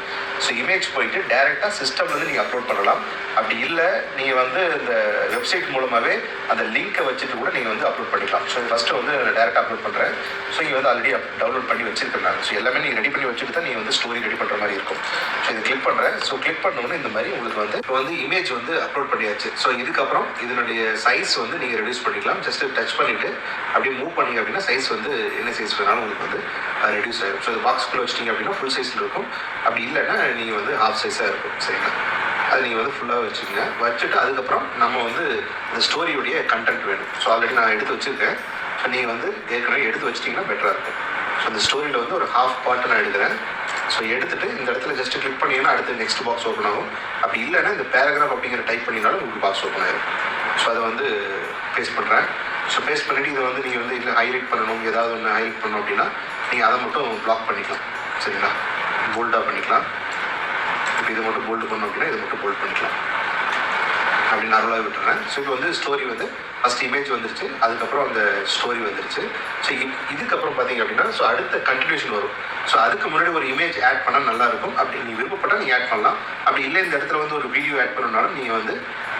ஸோ இமேஜ் போயிட்டு டேரெக்டாக சிஸ்டம்லேருந்து நீங்கள் அப்லோட் பண்ணலாம். அப்படி இல்லை நீங்கள் வந்து இந்த வெப்சைட் மூலமாகவே அந்த லிங்க்கை வச்சுட்டு கூட நீங்கள் வந்து அப்லோட் பண்ணிக்கலாம். ஸோ ஃபஸ்ட்டு வந்து டேரெக்டாக அப்லோட் பண்ணுறேன் ஸோ இங்கே வந்து ஆல்ரெடி டவுன்லோட் பண்ணி வச்சிருக்கேன் நான். ஸோ எல்லாமே நீங்கள் ரெடி பண்ணி வச்சுட்டு தான் நீங்கள் வந்து ஸ்டோரி ரெடி பண்ணுற மாதிரி இருக்கும். ஸோ இதை கிளிக் பண்ணுறேன் ஸோ கிளிக் பண்ணோன்னு இந்த மாதிரி உங்களுக்கு வந்து இப்போ வந்து இமேஜ் வந்து அப்லோட் பண்ணியாச்சு. ஸோ இதுக்கப்புறம் இதனுடைய சைஸ் வந்து நீங்கள் ரெடியூஸ் பண்ணிக்கலாம். ஜஸ்ட் டச் பண்ணிவிட்டு அப்படியே மூவ் பண்ணீங்க அப்படின்னா சைஸ் வந்து என்ன சைஸ் வேணாலும் உங்களுக்கு வந்து ரெடியூஸ் சைஸ் ஸோ இது பாக்ஸ்குள்ளே வச்சிட்டிங்க அப்படின்னா ஃபுல் சைஸில் இருக்கும். அப்படி இல்லைன்னா நீங்கள் வந்து ஹாஃப் சைஸாக இருக்கும் சரிங்களா? அது நீங்கள் வந்து ஃபுல்லாக வச்சுக்கோங்க. வச்சுட்டு அதுக்கப்புறம் நம்ம வந்து இந்த ஸ்டோரியுடைய கண்டென்ட் வேணும். ஸோ ஆல்ரெடி நான் எடுத்து வச்சுருக்கேன். ஸோ நீங்கள் வந்து ஏற்கனவே எடுத்து வச்சிட்டிங்கன்னா பெட்டராக இருக்கும். ஸோ அந்த ஸ்டோரியில் வந்து ஒரு ஹாஃப் பார்ட்டு நான் எடுக்கிறேன். ஸோ எடுத்துட்டு இந்த இடத்துல ஜஸ்ட் கிளிக் பண்ணிங்கன்னா அடுத்து நெக்ஸ்ட் பாக்ஸ் ஓப்பன் ஆகும். அப்படி இல்லைன்னா இந்த பேராகிராஃப் அப்படிங்கிற டைப் பண்ணினாலும் உங்களுக்கு பாக்ஸ் ஓப்பன் ஆகும் ஸோ அதை வந்து பேஸ்ட் பண்ணுறேன் ஸோ பேஸ்ட் பண்ணிவிட்டு இதை வந்து நீங்கள் வந்து இல்லை ஹைலைட் பண்ணணும் ஏதாவது ஒன்று ஹைலைட் பண்ணணும் அப்படின்னா நீங்கள் அதை மட்டும் பிளாக் பண்ணிக்கலாம். சரிங்களா? போல்டாக பண்ணிக்கலாம். இப்போ இது மட்டும் போல்டு பண்ணோம் அப்படின்னா இதை மட்டும் போல்ட் பண்ணிக்கலாம். அப்படின்னு நார்மலாக விட்டுறேன். ஸோ இப்போ வந்து ஸ்டோரி வந்து ஃபஸ்ட் இமேஜ் வந்துருச்சு. அதுக்கப்புறம் அந்த ஸ்டோரி வந்துருச்சு. ஸோ இதுக்கப்புறம் பார்த்தீங்க அப்படின்னா ஸோ அடுத்த கண்டினியூஷன் வரும். ஸோ அதுக்கு முன்னாடி ஒரு இமேஜ் ஆட் பண்ணால் நல்லா இருக்கும். அப்படி நீ விருப்பப்பட்டால் நீங்கள் ஆட் பண்ணலாம். அப்படி இல்லை இந்த இடத்துல வந்து ஒரு வீடியோ ஆட் பண்ணணுனாலும் நீங்கள் வந்து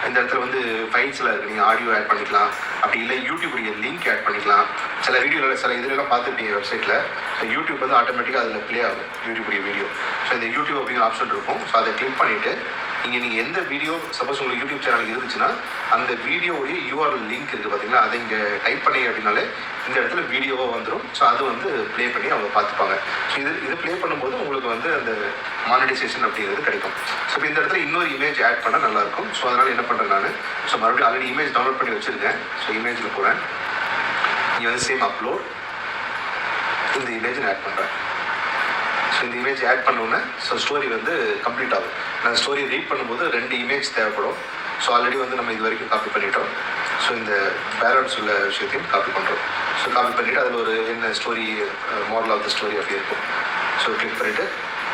இந்த இடத்துல வந்து ஃபைல்ஸில் நீங்கள் ஆடியோ ஆட் பண்ணிக்கலாம். அப்படி இல்லை யூடியூபுடைய லிங்க் ஆட் பண்ணிக்கலாம். சில வீடியோவில் சில இதுலலாம் பார்த்துருப்பீங்க வெப்சைட்டில் ஸோ யூடியூப் வந்து ஆட்டோமேட்டிக்காக அதில் ப்ளே ஆகும் யூடியூபுடைய வீடியோ ஸோ இந்த யூடியூப் அப்படிங்கிற ஆப்ஷன் இருக்கும். ஸோ அதை கிளிக் பண்ணிவிட்டு இங்கே நீங்கள் எந்த வீடியோ சப்போஸ் உங்களுக்கு யூடியூப் சேனல் இருந்துச்சுன்னா அந்த வீடியோவுடைய யூஆர்எல் லிங்க் இருக்குது பார்த்தீங்களா அதை இங்கே டைப் பண்ணி அப்படின்னாலே இந்த இடத்துல வீடியோவாக வந்துடும் ஸோ அது வந்து ப்ளே பண்ணி அவங்க பார்த்துப்பாங்க. ஸோ இது இது ப்ளே பண்ணும்போது உங்களுக்கு வந்து அந்த மானிட்டைசேஷன் அப்படிங்கிறது கிடைக்கும். ஸோ இப்போ இந்த இடத்துல இன்னொரு இமேஜ் ஆட் பண்ணால் நல்லாயிருக்கும். ஸோ அதனால் என்ன பண்ணுறேன் நான்? ஸோ மறுபடியும் ஆல்ரெடி இமேஜ் டவுன்லோட் பண்ணி வச்சுருக்கேன். ஸோ இமேஜில் போகிறேன் இங்கே வந்து சேம் அப்லோட் இந்த இமேஜ் ஆட் பண்ணுறேன் ஸோ இந்த இமேஜ் ஆட் பண்ணோன்னே ஸோ ஸ்டோரி வந்து கம்ப்ளீட் ஆகும். நான் ஸ்டோரி ரீட் பண்ணும்போது ரெண்டு இமேஜ் தேவைப்படும். ஸோ ஆல்ரெடி வந்து நம்ம இது வரைக்கும் காப்பி பண்ணிட்டோம். ஸோ இந்த பேரண்ட்ஸ் உள்ள விஷயத்தையும் காப்பி பண்ணுறோம் ஸோ காப்பி பண்ணிவிட்டு அதில் ஒரு என்ன story model of the story அப்படி இருக்கும். ஸோ கிளிக் பண்ணிவிட்டு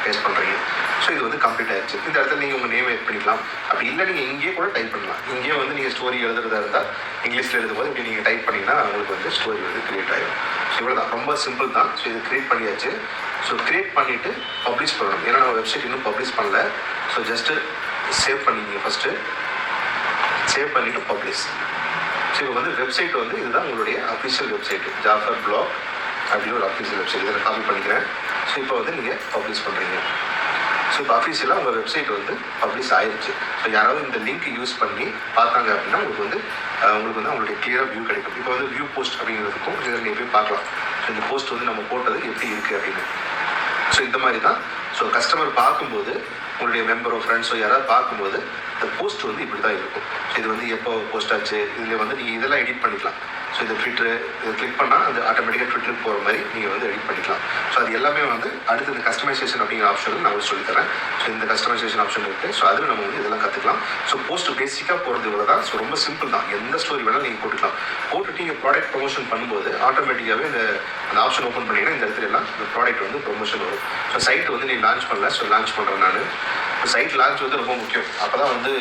பேஸ்ட் பண்ணுறீங்க ஸோ இது வந்து கம்ப்ளீட் ஆயிடுச்சு. இந்த இடத்துல நீங்கள் உங்கள் நேம் ஏட் பண்ணிக்கலாம். அப்படி இல்லை நீங்கள் இங்கேயே கூட டைப் பண்ணலாம். இங்கேயே வந்து நீங்கள் ஸ்டோரி எழுதுறதா இருந்தால் இங்கிலீஷில் எழுதும்போது இப்படி நீங்கள் டைப் பண்ணிங்கன்னா உங்களுக்கு வந்து ஸ்டோரி வந்து கிரியேட் ஆகிடும் ஸோ இவ்வளோ தான் ரொம்ப சிம்பிள் தான். ஸோ இது க்ரியேட் பண்ணியாச்சு. ஸோ கிரியேட் பண்ணிவிட்டு பப்ளிஷ் பண்ணணும். ஏன்னா நம்ம வெப்சைட் இன்னும் பப்ளிஷ் பண்ணல. ஸோ ஜஸ்ட்டு சேவ் பண்ணிக்கிங்க ஃபஸ்ட்டு சேவ் பண்ணிவிட்டு பப்ளிஷ் ஸோ இப்போ வந்து வெப்சைட் வந்து இதுதான் உங்களுடைய அஃபிஷியல் வெப்சைட் ஜாஃபர் பிளாக் அப்படின்னு ஒரு அஃபிஷியல் வெப்சைட் இதில் காப்பி பண்ணிக்கிறேன். ஸோ இப்போ வந்து நீங்கள் பப்ளிஷ் பண்ணுறீங்க ஸோ இப்போ அஃபீஷியலாக உங்கள் வெப்சைட் வந்து பப்ளிஷ் ஆயிடுச்சு ஸோ யாராவது இந்த லிங்க் யூஸ் பண்ணி பார்த்தாங்க அப்படின்னா உங்களுக்கு வந்து உங்களுக்கு வந்து அவங்களுடைய கிளியராக வியூ கிடைக்கும். இப்போ வந்து வியூ போஸ்ட் அப்படிங்கிறதுக்கும் இதில் நீங்கள் போய் பார்க்கலாம். ஸோ இந்த போஸ்ட் வந்து நம்ம போட்டது எப்படி இருக்குது அப்படின்னு. ஸோ இந்த மாதிரி தான் ஸோ கஸ்டமர் பார்க்கும்போது உங்களுடைய மெம்பரோ ஃப்ரெண்ட்ஸோ யாராவது பார்க்கும்போது இந்த போஸ்ட் வந்து இப்படி தான் இருக்கும். இது வந்து எப்போ போஸ்ட் ஆச்சு இதில் வந்து நீங்கள் இதெல்லாம் எடிட் பண்ணிக்கலாம். ஸோ இந்த ட்விட்டரு இதை கிளிக் பண்ணால் அது ஆட்டோமேட்டிக்காக ட்விட்டருக்கு போகிற மாதிரி நீங்கள் வந்து எடிட் பண்ணிக்கலாம். ஸோ அது எல்லாமே வந்து அடுத்து இந்த கஸ்டமைசேஷன் அப்படிங்கிற ஆப்ஷன் நான் உங்களுக்கு சொல்லித்தரேன். ஸோ இந்த கஸ்டமைசேஷன் ஆப்ஷன் இருக்குது ஸோ அதில் நம்ம வந்து இதெல்லாம் கற்றுக்கலாம் ஸோ போஸ்ட் பேசிக்காக போகிறது இவ்வளோ தான் ஸோ ரொம்ப சிம்பிள் தான். எந்த ஸ்டோரி வேணாலும் நீங்கள் போட்டுக்கலாம். போட்டுட்டு நீங்கள் ப்ராடக்ட் ப்ரொமோஷன் பண்ணும்போது ஆட்டோமேட்டிக்காகவே இந்த அந்த ஆப்ஷன் ஓப்பன் பண்ணிங்கன்னா இந்த இடத்துல எல்லாம் இந்த ப்ராடக்ட் வந்து ப்ரொமோஷன் வரும். ஸோ சைட் வந்து நீங்கள் லான்ச் பண்ணல. ஸோ லான்ச் பண்ணுறேன் நான். சைட் லான்ச் வந்து ரொம்ப முக்கியம். அப்போ தான் வந்து